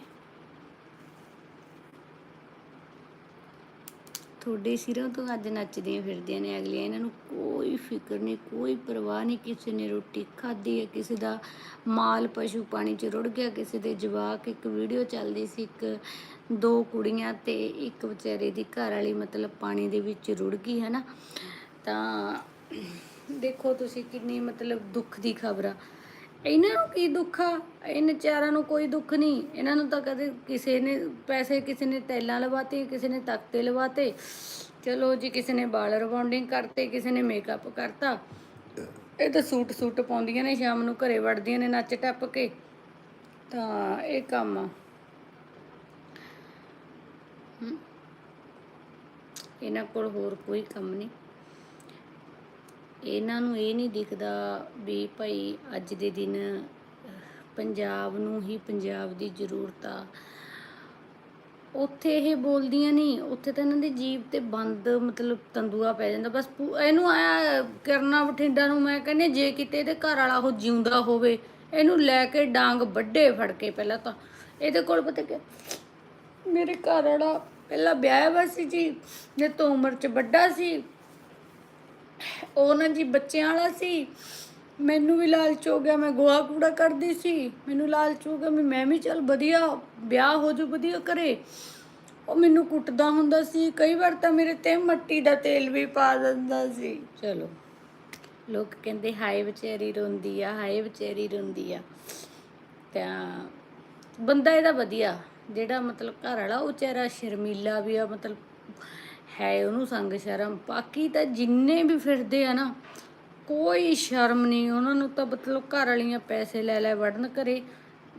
ਤੁਹਾਡੇ ਸਿਰੋਂ ਤੋਂ ਅੱਜ ਨੱਚਦੀਆਂ ਫਿਰਦੀਆਂ ਨੇ ਅਗਲੀਆਂ। ਇਹਨਾਂ ਨੂੰ ਕੋਈ ਫਿਕਰ ਨਹੀਂ, ਕੋਈ ਪਰਵਾਹ ਨਹੀਂ। ਕਿਸੇ ਨੇ ਰੋਟੀ ਖਾਧੀ ਹੈ, ਕਿਸੇ ਦਾ ਮਾਲ ਪਸ਼ੂ ਪਾਣੀ 'ਚ ਰੁੜ ਗਿਆ, ਕਿਸੇ ਦੇ ਜਵਾਕ ਇੱਕ ਵੀਡੀਓ ਚੱਲਦੀ ਸੀ, ਇੱਕ ਦੋ ਕੁੜੀਆਂ ਤੇ ਇੱਕ ਵਿਚਾਰੇ ਦੀ ਘਰ ਵਾਲੀ ਮਤਲਬ ਪਾਣੀ ਦੇ ਵਿੱਚ ਰੁੜ ਗਈ ਹੈ ਨਾ ਤਾਂ ਦੇਖੋ ਤੁਸੀਂ ਕਿੰਨੀ ਮਤਲਬ ਦੁੱਖ ਦੀ ਖਬਰ। ਆ ਇਹਨਾਂ ਨੂੰ ਕੀ ਦੁੱਖ ਆ? ਇਹਨਾਂ ਚਾਰਾਂ ਨੂੰ ਕੋਈ ਦੁੱਖ ਨਹੀਂ। ਇਹਨਾਂ ਨੂੰ ਤਾਂ ਕਦੇ ਕਿਸੇ ਨੇ ਪੈਸੇ ਕਿਸੇ ਨੇ ਤੈਲਾਂ ਲਵਾਤੇ ਕਿਸੇ ਨੇ ਤਖਤੇ ਲਵਾਤੇ। ਚਲੋ ਜੀ, ਕਿਸੇ ਨੇ ਬਾਲਰ ਬੌਂਡਿੰਗ ਕਰਤੇ, ਕਿਸੇ ਨੇ ਮੇਕਅਪ ਕਰਤਾ। ਇਹ ਤਾਂ ਸੂਟ ਸੂਟ ਪਾਉਂਦੀਆਂ ਨੇ, ਸ਼ਾਮ ਨੂੰ ਘਰੇ ਵੜਦੀਆਂ ਨੇ ਨੱਚ ਟੱਪ ਕੇ। ਤਾਂ ਇਹ ਕੰਮ ਆ। ਇਹਨਾਂ ਕੋਲ ਹੋਰ ਕੋਈ ਕੰਮ ਨਹੀਂ। ਇਹਨਾਂ ਨੂੰ ਇਹ ਨਹੀਂ ਦਿਖਦਾ ਵੀ ਭਾਈ ਅੱਜ ਦੇ ਦਿਨ ਪੰਜਾਬ ਨੂੰ ਹੀ ਪੰਜਾਬ ਦੀ ਜ਼ਰੂਰਤ ਆ। ਉੱਥੇ ਇਹ ਬੋਲਦੀਆਂ ਨਹੀਂ, ਉੱਥੇ ਤਾਂ ਇਹਨਾਂ ਦੀ ਜੀਭ ਤੇ ਬੰਦ ਮਤਲਬ ਤੰਦੂਆ ਪੈ ਜਾਂਦਾ। ਬਸ ਪੂ- ਇਹਨੂੰ ਆਇਆ ਕਰਨਾ ਬਠਿੰਡਾ ਨੂੰ ਮੈਂ ਕਹਿੰਦੀ ਜੇ ਕਿਤੇ ਇਹਦੇ ਘਰ ਵਾਲਾ ਉਹ ਜਿਉਂਦਾ ਹੋਵੇ, ਇਹਨੂੰ ਲੈ ਕੇ ਡਾਂਗ ਵੱਡੇ ਫੜ ਕੇ ਪਹਿਲਾਂ ਤਾਂ। ਇਹਦੇ ਕੋਲ ਪਤਾ ਕਿ ਮੇਰੇ ਘਰ ਵਾਲਾ ਪਹਿਲਾਂ ਵਿਆਹ ਵਾ ਸੀ ਜੀ ਜੇ ਤੋਂ ਉਮਰ ਚ ਵੱਡਾ ਸੀ ਉਹ ਨਾ ਜੀ ਬੱਚਿਆਂ ਵਾਲਾ ਸੀ। ਮੈਨੂੰ ਵੀ ਲਾਲਚ ਹੋ ਗਿਆ, ਮੈਂ ਗੋਹਾ ਕੂੜਾ ਕਰਦੀ ਸੀ। ਮੈਨੂੰ ਲਾਲਚ ਹੋ ਗਿਆ ਵੀ ਮੈਂ ਵੀ ਚੱਲ ਵਧੀਆ, ਵਿਆਹ ਹੋ ਜੂ ਵਧੀਆ ਕਰੇ। ਉਹ ਮੈਨੂੰ ਕੁੱਟਦਾ ਹੁੰਦਾ ਸੀ। ਕਈ ਵਾਰ ਤਾਂ ਮੇਰੇ ਤੇ ਮੱਟੀ ਦਾ ਤੇਲ ਵੀ ਪਾ ਦਿੰਦਾ ਸੀ। ਚਲੋ, ਲੋਕ ਕਹਿੰਦੇ ਹਾਏ ਵਿਚਾਰੀ ਰੋਂਦੀ ਆ, ਹਾਏ ਵਿਚਾਰੀ ਰੋਂਦੀ ਆ। ਤਾਂ ਬੰਦਾ ਇਹਦਾ ਵਧੀਆ। ਜਿਹੜਾ ਮਤਲਬ ਘਰ ਵਾਲਾ, ਉਹ ਵਿਚਾਰਾ ਸ਼ਰਮੀਲਾ ਵੀ ਆ, ਮਤਲਬ ਹੈ ਉਹਨੂੰ ਸੰਗ ਸ਼ਰਮ। ਬਾਕੀ ਤਾਂ ਜਿੰਨੇ ਵੀ ਫਿਰਦੇ ਆ ਨਾ, ਕੋਈ ਸ਼ਰਮ ਨਹੀਂ। ਉਹਨਾਂ ਨੂੰ ਤਾਂ ਮਤਲਬ ਘਰ ਵਾਲੀਆਂ ਪੈਸੇ ਲੈ ਲੈ ਵੜਨ ਘਰੇ।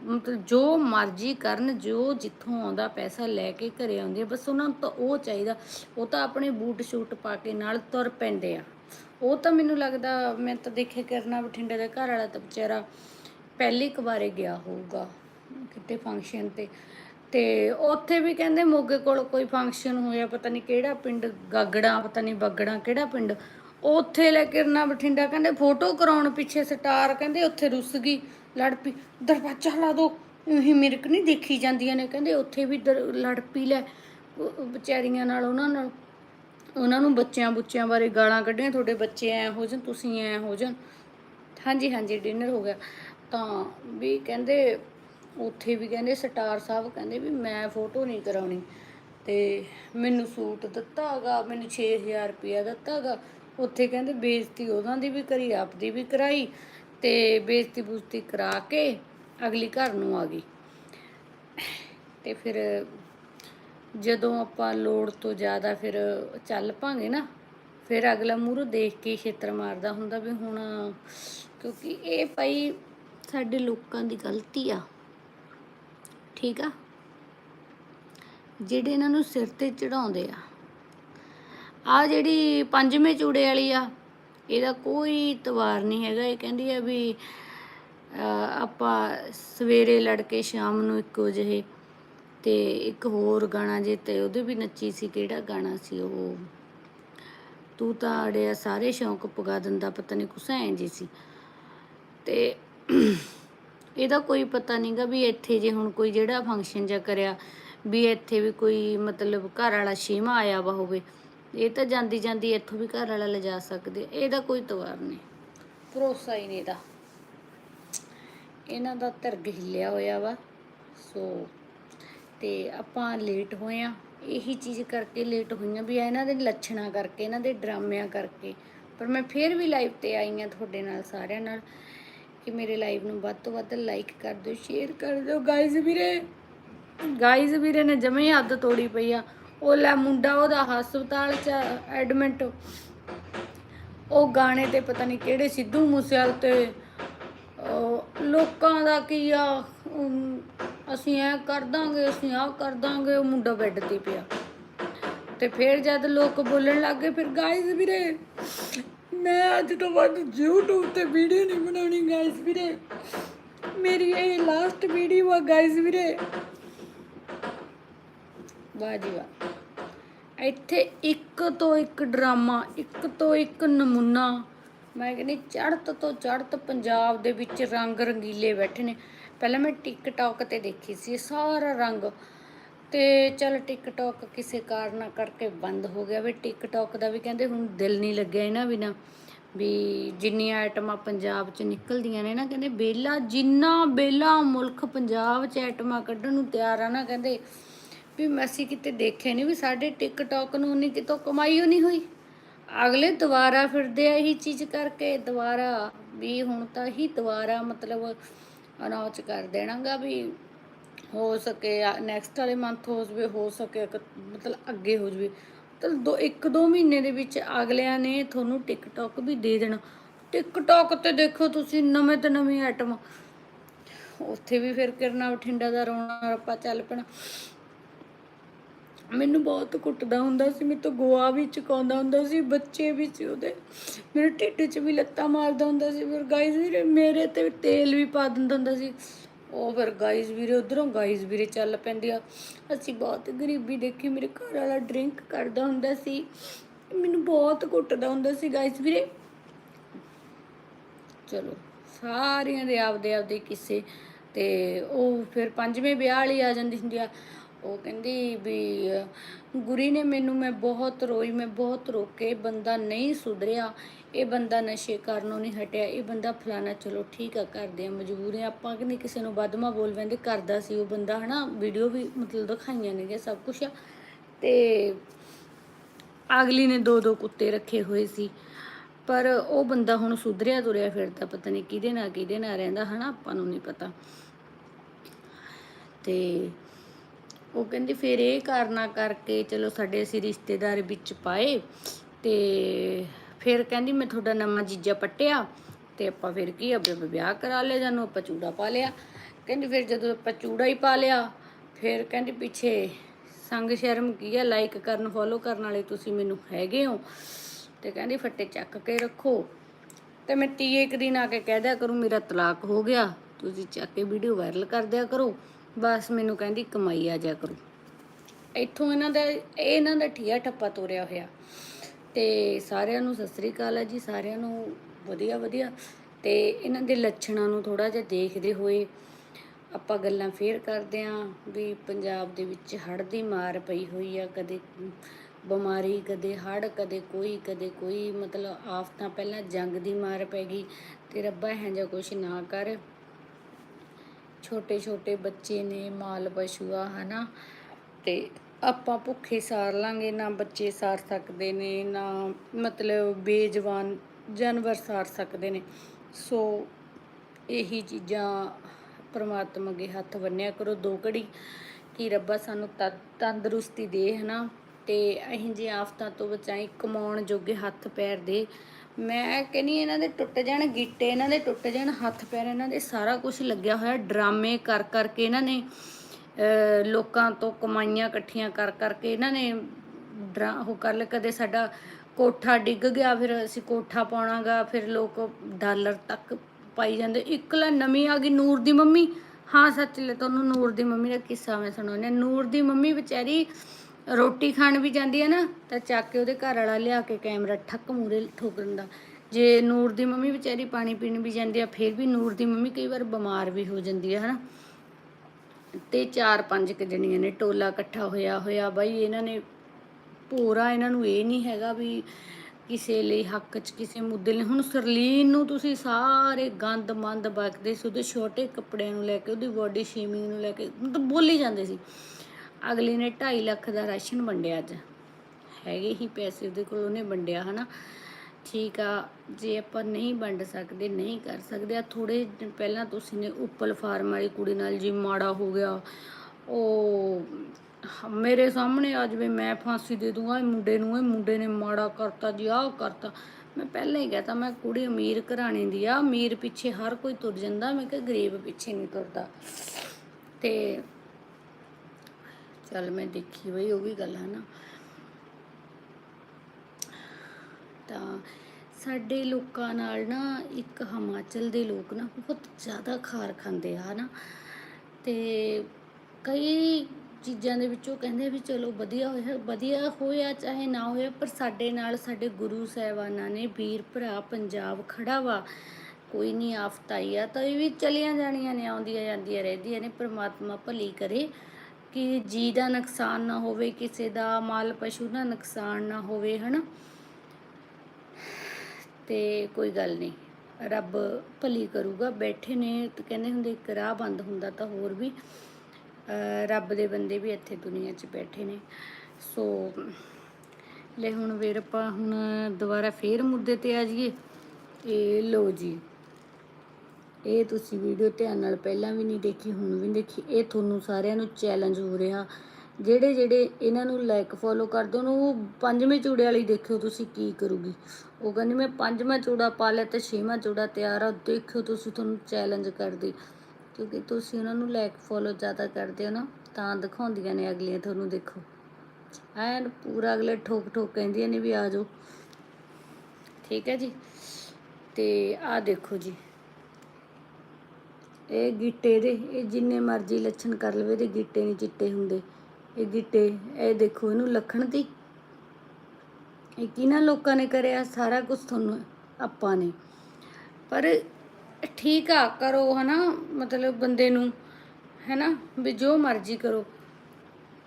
ਮਤਲਬ ਜੋ ਮਰਜ਼ੀ ਕਰਨ, ਜੋ ਜਿੱਥੋਂ ਆਉਂਦਾ ਪੈਸਾ ਲੈ ਕੇ ਘਰੇ ਆਉਂਦੇ ਬਸ ਉਹਨਾਂ ਨੂੰ ਤਾਂ ਉਹ ਚਾਹੀਦਾ। ਉਹ ਤਾਂ ਆਪਣੇ ਬੂਟ ਸ਼ੂਟ ਪਾ ਕੇ ਨਾਲ ਤੁਰ ਪੈਂਦੇ ਆ। ਉਹ ਤਾਂ ਮੈਨੂੰ ਲੱਗਦਾ, ਮੈਂ ਤਾਂ ਦੇਖਿਆ ਕਰਨਾ ਬਠਿੰਡੇ ਦਾ ਘਰ ਵਾਲਾ ਤਾਂ ਵਿਚਾਰਾ ਪਹਿਲੀ ਕੁ ਵਾਰੇ ਗਿਆ ਹੋਊਗਾ ਕਿਤੇ ਫੰਕਸ਼ਨ ਤੇ। ਤੇ ਉੱਥੇ ਵੀ ਕਹਿੰਦੇ ਮੋਗੇ ਕੋਲ ਕੋਈ ਫੰਕਸ਼ਨ ਹੋਇਆ, ਪਤਾ ਨਹੀਂ ਕਿਹੜਾ ਪਿੰਡ ਗਾਗੜਾ, ਪਤਾ ਨਹੀਂ ਬੱਗੜਾ, ਕਿਹੜਾ ਪਿੰਡ। ਉੱਥੇ ਲੈ ਕੇ ਨਾ ਬਠਿੰਡਾ ਕਹਿੰਦੇ ਫੋਟੋ ਕਰਾਉਣ ਪਿੱਛੇ ਸਟਾਰ ਕਹਿੰਦੇ ਉੱਥੇ ਰੁੱਸ ਗਈ, ਲੜ ਪਈ। ਦਰਵਾਜ਼ਾ ਲਾ ਦੋ ਇਹ ਮਿਰਕ ਨਹੀਂ ਦੇਖੀ ਜਾਂਦੀਆਂ ਨੇ, ਕਹਿੰਦੇ ਉੱਥੇ ਵੀ ਦਰ- ਲੜ ਪਈ ਲੈ ਵਿਚਾਰੀਆਂ ਨਾਲ, ਉਹਨਾਂ ਨਾਲ। ਉਹਨਾਂ ਨੂੰ ਬੱਚਿਆਂ ਬੁੱਚਿਆਂ ਬਾਰੇ ਗਾਲਾਂ ਕੱਢੀਆਂ, ਤੁਹਾਡੇ ਬੱਚੇ ਐ ਹੋ ਜਾਣ, ਤੁਸੀਂ ਐ ਹੋ ਜਾਣ। ਹਾਂਜੀ ਹਾਂਜੀ ਡਿਨਰ ਹੋ ਗਿਆ। ਤਾਂ ਵੀ ਕਹਿੰਦੇ ਉੱਥੇ ਵੀ ਕਹਿੰਦੇ ਸਟਾਰ ਸਾਹਿਬ ਕਹਿੰਦੇ ਵੀ ਮੈਂ ਫੋਟੋ ਨਹੀਂ ਕਰਾਉਣੀ ਤੇ ਮੈਨੂੰ ਸੂਟ ਦਿੱਤਾ ਹੈਗਾ ਮੈਨੂੰ 6000 ਰੁਪਇਆ ਦਿੱਤਾ ਹੈਗਾ ਉੱਥੇ ਕਹਿੰਦੇ ਬੇਇੱਜ਼ਤੀ ਉਹਨਾਂ ਦੀ ਵੀ ਕਰੀ, ਆਪਦੀ ਵੀ ਕਰਾਈ ਤੇ ਬੇਇੱਜ਼ਤੀ ਬੁਜ਼ਤੀ ਕਰਾ ਕੇ ਅਗਲੀ ਘਰ ਨੂੰ ਆ ਗਈ। ਤੇ ਫਿਰ ਜਦੋਂ ਆਪਾਂ ਲੋੜ ਤੋਂ ਜ਼ਿਆਦਾ ਫਿਰ ਚੱਲ ਪਾਂਗੇ ਨਾ, ਫਿਰ ਅਗਲਾ ਮੂਹਰੋਂ ਦੇਖ ਕੇ ਛੇਤਰ ਮਾਰਦਾ ਹੁੰਦਾ ਵੀ ਹੁਣ ਕਿਉਂਕਿ ਇਹ ਭਾਈ ਸਾਡੇ ਲੋਕਾਂ ਦੀ ਗਲਤੀ ਆ। ਠੀਕ ਆ? ਜਿਹੜੇ ਇਹਨਾਂ ਨੂੰ ਸਿਰ ਤੇ ਚੜਾਉਂਦੇ ਆ। ਆ ਜਿਹੜੀ ਪੰਜਵੇਂ ਚੂੜੇ ਵਾਲੀ ਆ, ਇਹਦਾ ਕੋਈ ਤਵਾਰ ਨਹੀਂ ਹੈਗਾ। ਇਹ ਕਹਿੰਦੀ ਆ ਵੀ ਆਪਾਂ ਸਵੇਰੇ ਲੜ ਕੇ ਸ਼ਾਮ ਨੂੰ ਇੱਕੋ ਜਿਹੇ ਤੇ ਇੱਕ ਹੋਰ ਗਾਣਾ ਜੇ ਤੇ ਉਹਦੇ ਵੀ ਨੱਚੀ ਸੀ, ਕਿਹੜਾ ਗਾਣਾ ਸੀ ਉਹ? ਤੂੰ ਤਾਂ ਅੜਿਆ ਸਾਰੇ ਸ਼ੌਂਕ ਪੁਗਾ ਦਿੰਦਾ, ਪਤਾ ਨਹੀਂ ਕੁਛ ਐਂ ਜੀ ਸੀ। ਤੇ ਇਹਦਾ ਕੋਈ ਪਤਾ ਨਹੀਂਗਾ ਵੀ ਇੱਥੇ ਜੇ ਹੁਣ ਕੋਈ ਜਿਹੜਾ ਫੰਕਸ਼ਨ ਜਾਂ ਕਰਿਆ, ਵੀ ਇੱਥੇ ਵੀ ਕੋਈ ਮਤਲਬ ਘਰ ਵਾਲਾ ਛੇਵਾਂ ਆਇਆ ਵਾ ਹੋਵੇ, ਇਹ ਤਾਂ ਜਾਂਦੀ ਜਾਂਦੀ ਇੱਥੋਂ ਵੀ ਘਰ ਵਾਲਾ ਲਿਜਾ ਸਕਦੇ ਇਹਦਾ ਕੋਈ ਤਵਾਰ ਨਹੀਂ ਭਰੋਸਾ ਹੀ ਨਹੀਂ ਇਹਦਾ। ਇਹਨਾਂ ਦਾ ਧਰਗ ਹਿੱਲਿਆ ਹੋਇਆ ਵਾ, ਸੋ ਤੇ ਆਪਾਂ ਲੇਟ ਹੋਏ ਆ, ਇਹੀ ਚੀਜ਼ ਕਰਕੇ ਲੇਟ ਹੋਈਆਂ ਵੀ ਇਹਨਾਂ ਦੇ ਲੱਛਣਾਂ ਕਰਕੇ, ਇਹਨਾਂ ਦੇ ਡਰਾਮਿਆਂ ਕਰਕੇ। ਪਰ ਮੈਂ ਫੇਰ ਵੀ ਲਾਈਵ ਤੇ ਆਈ ਆ ਤੁਹਾਡੇ ਨਾਲ ਸਾਰਿਆਂ ਨਾਲ। ਕਿ ਮੇਰੇ ਲਾਈਵ ਨੂੰ ਵੱਧ ਤੋਂ ਵੱਧ ਲਾਈਕ ਕਰ ਦਿਓ ਸ਼ੇਅਰ ਕਰ ਦਿਓ। ਗਾਇਜ਼ ਵੀਰੇ ਗਾਇਜ਼ ਵੀਰੇ ਨੇ ਜਮੇ ਹੱਦ ਤੋੜੀ ਪਈ ਆ। ਉਹ ਲੈ ਮੁੰਡਾ ਉਹਦਾ ਹਸਪਤਾਲ ਚ ਐਡਮਿਟ ਉਹ ਗਾਣੇ ਤੇ ਪਤਾ ਨਹੀਂ ਕਿਹੜੇ ਸਿੱਧੂ ਮੂਸੇਵਾਲ ਤੇ ਲੋਕਾਂ ਦਾ ਕੀ ਆ ਅਸੀਂ ਐ ਕਰ ਦਾਂਗੇ, ਅਸੀਂ ਆ ਕਰ ਦਾਂਗੇ, ਉਹ ਮੁੰਡਾ ਬੈੱਡ ਤੇ ਪਿਆ। ਤੇ ਫਿਰ ਜਦ ਲੋਕ ਬੋਲਣ ਲੱਗੇ ਫਿਰ ਗਾਇਜ਼ ਵੀਰੇ ਮੈਂ ਅੱਜ ਤੋਂ ਬਾਅਦ YouTube ਤੇ ਵੀਡੀਓ ਨਹੀਂ ਬਣਾਉਣੀ ਗਾਇਜ਼ ਵੀਰੇ। ਮੇਰੀ ਇਹ ਲਾਸਟ ਵੀਡੀਓ ਆ ਗਾਇਜ਼ ਵੀਰੇ। ਵਾਹ ਜੀ ਵਾਹ। ਇੱਥੇ ਇੱਕ ਤੋਂ ਇੱਕ ਡਰਾਮਾ, ਇੱਕ ਤੋਂ ਇੱਕ ਨਮੂਨਾ। ਮੈਂ ਕਹਿੰਦੀ ਚੜਤ ਤੋਂ ਚੜ੍ਹਤ ਪੰਜਾਬ ਦੇ ਵਿੱਚ ਰੰਗ ਰੰਗੀਲੇ ਬੈਠੇ ਨੇ। ਪਹਿਲਾਂ ਮੈਂ ਟਿਕਟੌਕ ਤੇ ਦੇਖੀ ਸੀ ਸਾਰਾ ਰੰਗ ਤੇ ਚਲ ਟਿਕਟੌਕ ਕਿਸੇ ਕਾਰਨ ਕਰਕੇ ਬੰਦ ਹੋ ਗਿਆ। ਵੀ ਟਿਕਟੌਕ ਦਾ ਵੀ ਕਹਿੰਦੇ ਹੁਣ ਦਿਲ ਨਹੀਂ ਲੱਗਿਆ ਇਹਨਾਂ ਬਿਨਾ। ਵੀ ਜਿੰਨੀਆਂ ਆਈਟਮਾਂ ਪੰਜਾਬ 'ਚ ਨਿਕਲਦੀਆਂ ਨੇ ਨਾ, ਕਹਿੰਦੇ ਬੇਲਾ, ਜਿੰਨਾ ਬੇਲਾ ਮੁਲਕ ਪੰਜਾਬ 'ਚ ਆਈਟਮਾਂ ਕੱਢਣ ਨੂੰ ਤਿਆਰ ਆ ਨਾ, ਕਹਿੰਦੇ ਵੀ ਅਸੀਂ ਕਿਤੇ ਦੇਖੇ ਨਹੀਂ ਵੀ ਸਾਡੇ ਟਿਕਟੌਕ ਨੂੰ ਨਹੀਂ ਕਿਤੋਂ ਕਮਾਈ ਓ ਨਹੀਂ ਹੋਈ। ਅਗਲੇ ਦੁਬਾਰਾ ਫਿਰਦੇ ਆ ਇਹੀ ਚੀਜ਼ ਕਰਕੇ, ਦੁਬਾਰਾ ਵੀ ਹੁਣ ਤਾਂ ਹੀ ਦੁਬਾਰਾ ਮਤਲਬ ਅਨਾਉਂਸ ਕਰ ਦੇਣਾਗਾ ਵੀ ਹੋ ਸਕੇ ਨੈਕਸਟ ਵਾਲੇ ਮੰਥ ਹੋ ਜਵੇ, ਹੋ ਸਕੇ ਮਤਲਬ ਅੱਗੇ ਹੋ ਜਵੇ। ਮਤਲਬ ਦੋ, ਇੱਕ ਦੋ ਮਹੀਨੇ ਦੇ ਵਿੱਚ ਅਗਲਿਆਂ ਨੇ ਤੁਹਾਨੂੰ ਟਿਕਟੌਕ ਵੀ ਦੇ ਦੇਣਾ। ਟਿਕਟੌਕ ਤੇ ਦੇਖੋ ਤੁਸੀਂ ਨਵੇਂ ਤੋਂ ਨਵੀਂ ਆਈਟਮ ਉੱਥੇ ਵੀ ਫਿਰ ਕਿਰਨਾ ਬਠਿੰਡਾ ਦਾ ਰੋਣਾ ਰੱਪਾ ਚੱਲ ਪੈਣਾ। ਮੈਨੂੰ ਬਹੁਤ ਕੁੱਟਦਾ ਹੁੰਦਾ ਸੀ, ਮੇਰੇ ਤੋਂ ਗੋਆ ਵੀ ਚੁਕਾਉਂਦਾ ਹੁੰਦਾ ਸੀ, ਬੱਚੇ ਵੀ ਸੀ ਉਹਦੇ। ਮੇਰੇ ਢਿੱਡ 'ਚ ਵੀ ਲੱਤਾਂ ਮਾਰਦਾ ਹੁੰਦਾ ਸੀ। ਫਿਰ ਗਾਈਜ਼ ਮੇਰੇ ਤੇ ਤੇਲ ਵੀ ਪਾ ਦਿੰਦਾ ਹੁੰਦਾ ਸੀ। ਉਹ ਫਿਰ ਗਾਈਜ਼ ਵੀਰੇ, ਉਧਰੋਂ ਗਾਈਜ਼ ਵੀਰੇ ਚੱਲ ਪੈਂਦੇ ਆ। ਅਸੀਂ ਬਹੁਤ ਗਰੀਬੀ ਦੇਖੀ, ਮੇਰੇ ਘਰ ਵਾਲਾ ਡਰਿੰਕ ਕਰਦਾ ਹੁੰਦਾ ਸੀ। ਮੈਨੂੰ ਬਹੁਤ ਕੁੱਟਦਾ ਹੁੰਦਾ ਸੀ ਗਾਈਜ਼ ਵੀਰੇ। ਚਲੋ, ਸਾਰਿਆਂ ਦੇ ਆਪਦੇ ਆਪਦੇ ਕਿੱਸੇ ਤੇ ਉਹ ਫਿਰ ਪੰਜਵੇਂ ਵਿਆਹ ਵਾਲੀ ਆ ਜਾਂਦੀ ਹੁੰਦੀ ਆ। ਉਹ ਕਹਿੰਦੀ ਵੀ ਗੁਰੀ ਨੇ ਮੈਨੂੰ, ਮੈਂ ਬਹੁਤ ਰੋਈ, ਮੈਂ ਬਹੁਤ ਰੋਕੇ, ਬੰਦਾ ਨਹੀਂ ਸੁਧਰਿਆ। ਇਹ ਬੰਦਾ ਨਸ਼ੇ ਕਰਨੋਂ ਨਹੀਂ ਹਟਿਆ। ਇਹ ਬੰਦਾ ਫਲਾਣਾ, ਚਲੋ ਠੀਕ ਆ ਕਰਦੇ ਆ, ਮਜਬੂਰ ਆ। ਆਪਾਂ ਕਿ ਨਹੀਂ ਕਿਸੇ ਨੂੰ ਬਦਮਾ ਬੋਲ ਵੰਦੇ ਕਰਦਾ ਸੀ ਉਹ ਬੰਦਾ, ਹਨਾ? ਵੀਡੀਓ ਵੀ ਮਤਲਬ ਦਿਖਾਈਆਂ ਨੇ ਸਭ ਕੁਝ ਤੇ ਅਗਲੀ ਨੇ ਦੋ ਦੋ ਕੁੱਤੇ ਰੱਖੇ ਹੋਏ ਸੀ। ਪਰ ਉਹ ਬੰਦਾ ਹੁਣ ਸੁਧਰਿਆ, ਤੁਰਿਆ ਫਿਰਦਾ, ਪਤਾ ਨਹੀਂ ਕਿਹਦੇ ਨਾਲ ਕਿਹਦੇ ਨਾਲ ਰਹਿੰਦਾ, ਹਨਾ? ਆਪਾਂ ਨੂੰ ਨਹੀਂ ਪਤਾ। ਤੇ ਉਹ ਕਹਿੰਦੀ ਫਿਰ ਇਹ ਕਾਰਨਾ ਕਰਕੇ ਚਲੋ ਸਾਡੇ ਅਸੀਂ ਰਿਸ਼ਤੇਦਾਰ ਵਿੱਚ ਪਾਏ ਤੇ ਫਿਰ ਕਹਿੰਦੀ ਮੈਂ ਤੁਹਾਡਾ ਨਵਾਂ ਜੀਜਾ ਪੱਟਿਆ ਤੇ ਆਪਾਂ ਫਿਰ ਕੀ ਅੱਬੇ ਵਿਆਹ ਕਰਾ ਲਿਆ ਜਾਨੂੰ, ਆਪਾਂ ਚੂੜਾ ਪਾ ਲਿਆ। ਕਹਿੰਦੀ ਫਿਰ ਜਦੋਂ ਆਪਾਂ ਚੂੜਾ ਹੀ ਪਾ ਲਿਆ, ਫਿਰ ਕਹਿੰਦੀ ਪਿੱਛੇ ਸੰਗ ਸ਼ਰਮ ਕੀ ਆ ਲਾਈਕ ਕਰਨ ਫੋਲੋ ਕਰਨ ਵਾਲੇ ਤੁਸੀਂ ਮੈਨੂੰ ਹੈਗੇ ਹੋ। ਤੇ ਕਹਿੰਦੀ ਫੱਟੇ ਚੱਕ ਕੇ ਰੱਖੋ। ਤੇ ਮੈਂ ਤੀਏ ਇੱਕ ਦਿਨ ਆ ਕੇ ਕਹਿ ਦਿਆ ਕਰੂੰ, ਮੇਰਾ ਤਲਾਕ ਹੋ ਗਿਆ। ਤੁਸੀਂ ਚੱਕ ਕੇ ਵੀਡੀਓ ਵਾਇਰਲ ਕਰ ਦਿਆ ਕਰੋ। ਬਸ ਮੈਨੂੰ ਕਹਿੰਦੀ ਕਮਾਈ ਆ ਜਾ ਕਰੋ। ਇੱਥੋਂ ਇਹਨਾਂ ਦਾ, ਇਹ ਇਹਨਾਂ ਦਾ ਠੀਆ ਠੱਪਾ ਤੋਰਿਆ ਹੋਇਆ। ਤੇ ਸਾਰਿਆਂ ਨੂੰ ਸਤਿ ਸ੍ਰੀ ਅਕਾਲ ਹੈ ਜੀ, ਸਾਰਿਆਂ ਨੂੰ ਵਧੀਆ ਵਧੀਆ। ਤੇ ਇਹਨਾਂ ਦੇ ਲੱਛਣਾਂ ਨੂੰ ਥੋੜਾ ਜਿਹਾ ਦੇਖਦੇ ਹੋਏ ਆਪਾਂ ਗੱਲਾਂ ਫੇਰ ਕਰਦੇ ਆਂ ਵੀ ਪੰਜਾਬ ਦੇ ਵਿੱਚ ਹੜ੍ਹ ਦੀ ਮਾਰ ਪਈ ਹੋਈ ਆ, ਕਦੇ ਬਿਮਾਰੀ, ਕਦੇ ਹੜ੍ਹ, ਕਦੇ ਕੋਈ ਕਦੇ ਕੋਈ। ਮਤਲਬ ਆਫਤਾਂ ਪਹਿਲਾਂ ਜੰਗ ਦੀ ਮਾਰ ਪੈ ਗਈ ਤੇ ਰੱਬਾ ਇਹੋ ਜਿਹਾ ਕੁਛ ਨਾ ਕਰ। ਛੋਟੇ ਛੋਟੇ ਬੱਚੇ ਨੇ, ਮਾਲ ਪਸ਼ੂ ਆ ਹਨਾ। ਤੇ ਆਪਾਂ ਭੁੱਖੇ ਸਾਰ ਲਾਂਗੇ, ਨਾ ਬੱਚੇ ਸਾਰ ਸਕਦੇ ਨੇ, ਨਾ ਮਤਲਬ ਬੇਜਵਾਨ ਜਾਨਵਰ ਸਾਰ ਸਕਦੇ ਨੇ। ਸੋ ਇਹੀ ਚੀਜ਼ਾਂ ਪ੍ਰਮਾਤਮਾ ਅੱਗੇ ਹੱਥ ਬੰਨਿਆ ਕਰੋ। ਦੋ ਘੜੀ ਕਿ ਰੱਬਾ ਸਾਨੂੰ ਤ- ਤੰਦਰੁਸਤੀ ਦੇ, ਹਨਾ। ਤੇ ਅਸੀਂ ਜੇ ਆਫਤਾਂ ਤੋਂ ਬਚਾਈ ਕਮਾਉਣ ਜੋਗੇ ਹੱਥ ਪੈਰ ਦੇ ਮੈਂ ਕਹਿੰਨੀ ਇਹਨਾਂ ਦੇ ਟੁੱਟ ਜਾਣ ਗਿੱਟੇ, ਇਹਨਾਂ ਦੇ ਟੁੱਟ ਜਾਣ ਹੱਥ ਪੈਰ, ਇਹਨਾਂ ਦੇ ਸਾਰਾ ਕੁਝ ਲੱਗਿਆ ਹੋਇਆ। ਡਰਾਮੇ ਕਰ, ਕਰਕੇ ਇਹਨਾਂ ਨੇ, ਅਹ, ਲੋਕਾਂ ਤੋਂ ਕਮਾਈਆਂ ਇਕੱਠੀਆਂ ਕਰ, ਕਰਕੇ ਇਹਨਾਂ ਨੇ ਡਰਾ, ਉਹ ਕਰ ਲਿਆ। ਕਦੇ ਸਾਡਾ ਕੋਠਾ ਡਿੱਗ ਗਿਆ, ਫਿਰ ਅਸੀਂ ਕੋਠਾ ਪਾਉਣਾਗਾ, ਫਿਰ ਲੋਕ ਡਾਲਰ ਤੱਕ ਪਾਈ ਜਾਂਦੇ। ਇੱਕ ਲੈ ਨਵੀਂ ਆ ਗਈ, ਨੂਰ ਦੀ ਮੰਮੀ। ਹਾਂ, ਸੱਚ ਲੈ, ਤੁਹਾਨੂੰ ਨੂਰ ਦੀ ਮੰਮੀ ਦਾ ਕਿੱਸਾ ਮੈਂ ਸੁਣਾਉਂਦੀ ਹਾਂ। ਨੂਰ ਦੀ ਮੰਮੀ ਵਿਚਾਰੀ ਰੋਟੀ ਖਾਣ ਵੀ ਜਾਂਦੀ ਹੈ ਨਾ, ਤਾਂ ਚੱਕ ਕੇ ਉਹਦੇ ਘਰ ਵਾਲਾ ਲਿਆ ਕੇ ਕੈਮਰਾ ਠੱਕ ਮੂਰੇ ਠੋਕ ਦਾ। ਜੇ ਨੂਰ ਦੀ ਮੰਮੀ ਵਿਚਾਰੀ ਪਾਣੀ ਪੀਣ ਵੀ ਜਾਂਦੀ ਆ, ਫਿਰ ਵੀ ਨੂਰ ਦੀ ਮੰਮੀ ਕਈ ਵਾਰ ਬਿਮਾਰ ਵੀ ਹੋ ਜਾਂਦੀ ਹੈ ਹਨਾ। ਤੇ ਚਾਰ ਪੰਜ ਕੁ ਜਣੀਆਂ ਨੇ ਟੋਲਾ ਇਕੱਠਾ ਹੋਇਆ ਹੋਇਆ, ਬਾਈ ਇਹਨਾਂ ਨੇ ਪੂਰਾ ਇਹਨਾਂ ਨੂੰ ਇਹ ਨਹੀਂ ਹੈਗਾ ਵੀ ਕਿਸੇ ਲਈ ਹੱਕ 'ਚ, ਕਿਸੇ ਮੁੱਦੇ ਲਈ। ਹੁਣ ਸਰਲੀਨ ਨੂੰ ਤੁਸੀਂ ਸਾਰੇ ਗੰਦ ਮੰਦ ਬਕਦੇ ਸੀ, ਉਹਦੇ ਛੋਟੇ ਕੱਪੜਿਆਂ ਨੂੰ ਲੈ ਕੇ, ਉਹਦੀ ਬੋਡੀ ਸ਼ੇਮਿੰਗ ਨੂੰ ਲੈ ਕੇ, ਮਤਲਬ ਬੋਲੀ ਜਾਂਦੇ ਸੀ। ਅਗਲੀ ਨੇ 2.5 ਲੱਖ ਦਾ ਰਾਸ਼ਨ ਵੰਡਿਆ ਅੱਜ। ਹੈਗੇ ਹੀ ਪੈਸੇ ਉਹਦੇ ਕੋਲ, ਉਹਨੇ ਵੰਡਿਆ, ਹਨਾ? ਠੀਕ ਆ, ਜੇ ਆਪਾਂ ਨਹੀਂ ਵੰਡ ਸਕਦੇ, ਨਹੀਂ ਕਰ ਸਕਦੇ। ਆ ਥੋੜੇ ਦਿਨ ਪਹਿਲਾਂ ਤੁਸੀਂ ਨੇ ਉੱਪਲ ਫਾਰਮ ਵਾਲੀ ਕੁੜੀ ਨਾਲ ਜੀ ਮਾੜਾ ਹੋ ਗਿਆ। ਉਹ ਮੇਰੇ ਸਾਹਮਣੇ ਅੱਜ ਵੀ ਮੈਂ ਫਾਂਸੀ ਦੇ ਦੂੰਗਾ, ਇਹ ਮੁੰਡੇ ਨੂੰ, ਇਹ ਮੁੰਡੇ ਨੇ ਮਾੜਾ ਕਰਤਾ ਜੀ, ਆਹ ਕਰਤਾ। ਮੈਂ ਪਹਿਲਾਂ ਹੀ ਕਹਤਾ, ਮੈਂ ਕੁੜੀ ਅਮੀਰ ਘਰਾਣੇ ਦੀ ਆ, ਅਮੀਰ ਪਿੱਛੇ ਹਰ ਕੋਈ ਤੁਰ ਜਾਂਦਾ, ਮੈਂ ਕਿਹਾ, ਗਰੀਬ ਪਿੱਛੇ ਨਹੀਂ ਤੁਰਦਾ। ਤੇ ਚੱਲ ਮੈਂ ਦੇਖੀ ਬਈ, ਉਹ ਵੀ ਗੱਲ ਹੈ ਨਾ ਤਾਂ ਸਾਡੇ ਲੋਕਾਂ ਨਾਲ ਨਾ ਇੱਕ ਹਿਮਾਚਲ ਦੇ ਲੋਕ ਨਾ ਬਹੁਤ ਜ਼ਿਆਦਾ ਖਾਰ ਖਾਂਦੇ ਆ, ਹਨਾ। ਤੇ ਕਈ ਚੀਜ਼ਾਂ ਦੇ ਵਿੱਚੋਂ ਕਹਿੰਦੇ ਵੀ ਚਲੋ ਵਧੀਆ ਹੋਇਆ ਵਧੀਆ ਹੋਇਆ ਚਾਹੇ ਨਾ ਹੋਇਆ, ਪਰ ਸਾਡੇ ਨਾਲ ਸਾਡੇ ਗੁਰੂ ਸਾਹਿਬਾਨਾਂ ਨੇ, ਵੀਰ ਭਰਾ, ਪੰਜਾਬ ਖੜਾ ਵਾ, ਕੋਈ ਨਹੀਂ ਆਫਤ ਆਈ ਆ, ਤਾਂ ਇਹ ਵੀ ਚਲੀਆਂ ਜਾਣੀਆਂ ਨੇ, ਆਉਂਦੀਆਂ ਜਾਂਦੀਆਂ ਰਹਿੰਦੀਆਂ ਨੇ, ਪ੍ਰਮਾਤਮਾ ਭਲੀ ਕਰੇ। ਕਿ ਜੀ ਦਾ ਨੁਕਸਾਨ ਨਾ ਹੋਵੇ, ਕਿਸੇ ਦਾ ਮਾਲ ਪਸ਼ੂ ਦਾ ਨੁਕਸਾਨ ਨਾ ਹੋਵੇ, ਹਨਾ? ਤੇ ਕੋਈ ਗੱਲ ਨਹੀਂ। ਰੱਬ ਭਲੀ ਕਰੂਗਾ। ਬੈਠੇ ਨੇ ਤੇ ਕਹਿੰਦੇ ਹੁੰਦੇ, ਇੱਕ ਰਾਹ ਬੰਦ ਹੁੰਦਾ ਤਾਂ ਹੋਰ ਵੀ। ਰੱਬ ਦੇ ਬੰਦੇ ਵੀ ਇੱਥੇ ਦੁਨੀਆ 'ਚ ਬੈਠੇ ਨੇ। ਸੋ, ਲੈ ਹੁਣ ਵੀਰ ਆਪਾਂ ਹੁਣ ਦੁਬਾਰਾ ਫੇਰ ਮੁੱਦੇ ਤੇ ਆ ਜਾਈਏ। ਇਹ ਲੋ ਜੀ। ਇਹ ਤੁਸੀਂ ਵੀਡੀਓ ਧਿਆਨ ਨਾਲ ਪਹਿਲਾਂ ਵੀ ਨਹੀਂ ਦੇਖੀ, ਹੁਣ ਵੀ ਨਹੀਂ ਦੇਖੀ, ਇਹ ਤੁਹਾਨੂੰ ਸਾਰਿਆਂ ਨੂੰ ਚੈਲੰਜ ਹੋ ਰਿਹਾ। ਜਿਹੜੇ ਜਿਹੜੇ ਇਹਨਾਂ ਨੂੰ ਲਾਈਕ ਫੋਲੋ ਕਰਦੇ ਹੋ ਉਹਨੂੰ ਪੰਜਵੇਂ ਚੂੜੇ ਵਾਲੀ ਦੇਖਿਓ ਤੁਸੀਂ ਕੀ ਕਰੂਗੀ। ਉਹ ਕਹਿੰਦੀ, ਮੈਂ ਪੰਜਵਾਂ ਚੂੜਾ ਪਾ ਲਿਆ ਤੇ ਛੇਵਾਂ ਚੂੜਾ ਤਿਆਰ ਆ, ਦੇਖਿਓ ਤੁਸੀਂ ਤੁਹਾਨੂੰ ਚੈਲੰਜ ਕਰਦੀ। ਕਿਉਂਕਿ ਤੁਸੀਂ ਉਹਨਾਂ ਨੂੰ ਲਾਈਕ ਫੋਲੋ ਜ਼ਿਆਦਾ ਕਰਦੇ ਹੋ ਨਾ, ਤਾਂ ਦਿਖਾਉਂਦੀਆਂ ਨੇ ਅਗਲੀਆਂ, ਤੁਹਾਨੂੰ ਦੇਖੋ। ਐਨ ਪੂਰਾ ਅਗਲੇ ਠੋਕ ਠੋਕ ਕਹਿੰਦੀਆਂ ਨੇ ਵੀ ਆ ਜਾਓ। ਠੀਕ ਹੈ ਜੀ? ਤੇ ਆ ਦੇਖੋ ਜੀ। ਇਹ ਗਿੱਟੇ ਦੇ, ਇਹ ਜਿੰਨੇ ਮਰਜ਼ੀ ਲੱਛਣ ਕਰ ਲਵੇ ਤੇ ਗਿੱਟੇ ਨਹੀਂ ਚਿੱਟੇ ਹੁੰਦੇ। ਇਹ ਗਿੱਟੇ, ਇਹ ਦੇਖੋ ਇਹਨੂੰ ਲੱਖਣ ਦੀ। ਇਹ ਕਿਹਨਾਂ ਲੋਕਾਂ ਨੇ ਕਰਿਆ? ਸਾਰਾ ਕੁਝ ਤੁਹਾਨੂੰ ਆਪਾਂ ਨੇ। ਪਰ ਠੀਕ ਆ, ਕਰੋ ਹਨਾ, ਮਤਲਬ ਬੰਦੇ ਨੂੰ, ਹੈਨਾ, ਵੀ ਜੋ ਮਰਜ਼ੀ ਕਰੋ।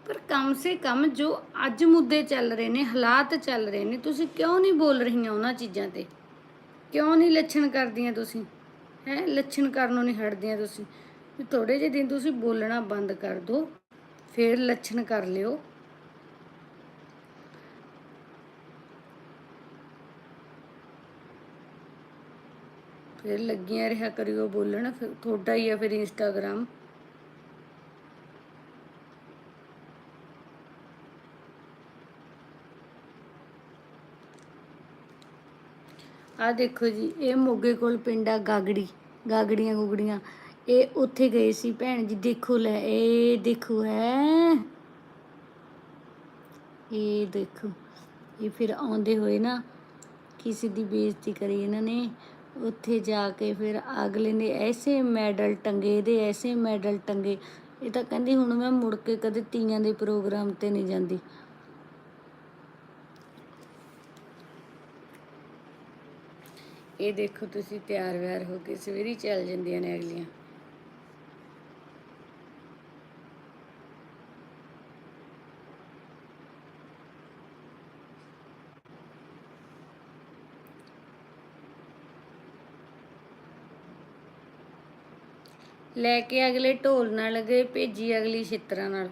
ਪਰ ਕਮ ਸੇ ਕਮ ਜੋ ਅੱਜ ਮੁੱਦੇ ਚੱਲ ਰਹੇ ਨੇ, ਹਾਲਾਤ ਚੱਲ ਰਹੇ ਨੇ, ਤੁਸੀਂ ਕਿਉਂ ਨਹੀਂ ਬੋਲ ਰਹੀਆਂ ਉਹਨਾਂ ਚੀਜ਼ਾਂ ਤੇ? ਕਿਉਂ ਨਹੀਂ ਲੱਛਣ ਕਰਦੀਆਂ ਤੁਸੀਂ? ਹੈ, ਲੱਛਣ ਕਰਨੋਂ ਨਹੀਂ ਹਟਦੀਆਂ ਤੁਸੀਂ। ਵੀ ਥੋੜੇ ਜਿਹੇ ਦਿਨ ਤੁਸੀਂ ਬੋਲਣਾ ਬੰਦ ਕਰ ਦਿਓ ਫਿਰ ਲੱਛਣ ਕਰ ਲਿਓ। ਫਿਰ ਲੱਗੀਆਂ ਰਿਹਾ ਕਰਿਓ ਬੋਲਣ, ਫਿਰ ਤੁਹਾਡਾ ਹੀ ਆ ਫਿਰ ਇੰਸਟਾਗ੍ਰਾਮ ਆ ਦੇਖੋ ਜੀ, ਇਹ ਮੋਗੇ ਕੋਲ ਪਿੰਡ ਆ ਗਾਗੜੀ, ਗਾਗੜੀਆਂ ਗੁਗੜੀਆਂ। ਇਹ ਉੱਥੇ ਗਏ ਸੀ ਭੈਣ ਜੀ, ਦੇਖੋ ਲੈ, ਇਹ ਦੇਖੋ ਹੈ। ਇਹ ਦੇਖੋ, ਇਹ ਫਿਰ ਆਉਂਦੇ ਹੋਏ ਨਾ ਕਿਸੇ ਦੀ ਬੇਇੱਜ਼ਤੀ ਕਰੀ ਇਹਨਾਂ ਨੇ। ਉੱਥੇ ਜਾ ਕੇ ਫਿਰ ਅਗਲੇ ਨੇ ਐਸੇ ਮੈਡਲ ਟੰਗੇ ਦੇ ਐਸੇ ਮੈਡਲ ਟੰਗੇ। ਇਹ ਤਾਂ ਕਹਿੰਦੀ, ਹੁਣ ਮੈਂ ਮੁੜ ਕੇ ਕਦੇ ਤੀਆਂ ਦੇ ਪ੍ਰੋਗਰਾਮ ਤੇ ਨਹੀਂ ਜਾਂਦੀ। ਇਹ ਦੇਖੋ ਤੁਸੀਂ ਤਿਆਰ ਵਿਆਰ ਹੋ ਕੇ ਸਵੇਰੀ ਚੱਲ ਜਾਂਦੀਆਂ ਨੇ ਅਗਲੀਆਂ। ਲੈ ਕੇ ਅਗਲੇ ਢੋਲ ਨਾਲ ਗਏ, ਭੇਜੀ ਅਗਲੀ ਛਿੱਤਰਾਂ ਨਾਲ।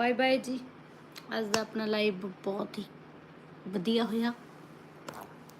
ਬਾਏ ਬਾਏ ਜੀ। ਅੱਜ ਦਾ ਆਪਣਾ ਲਾਈਵ ਬਹੁਤ ਹੀ ਵਧੀਆ ਹੋਇਆ।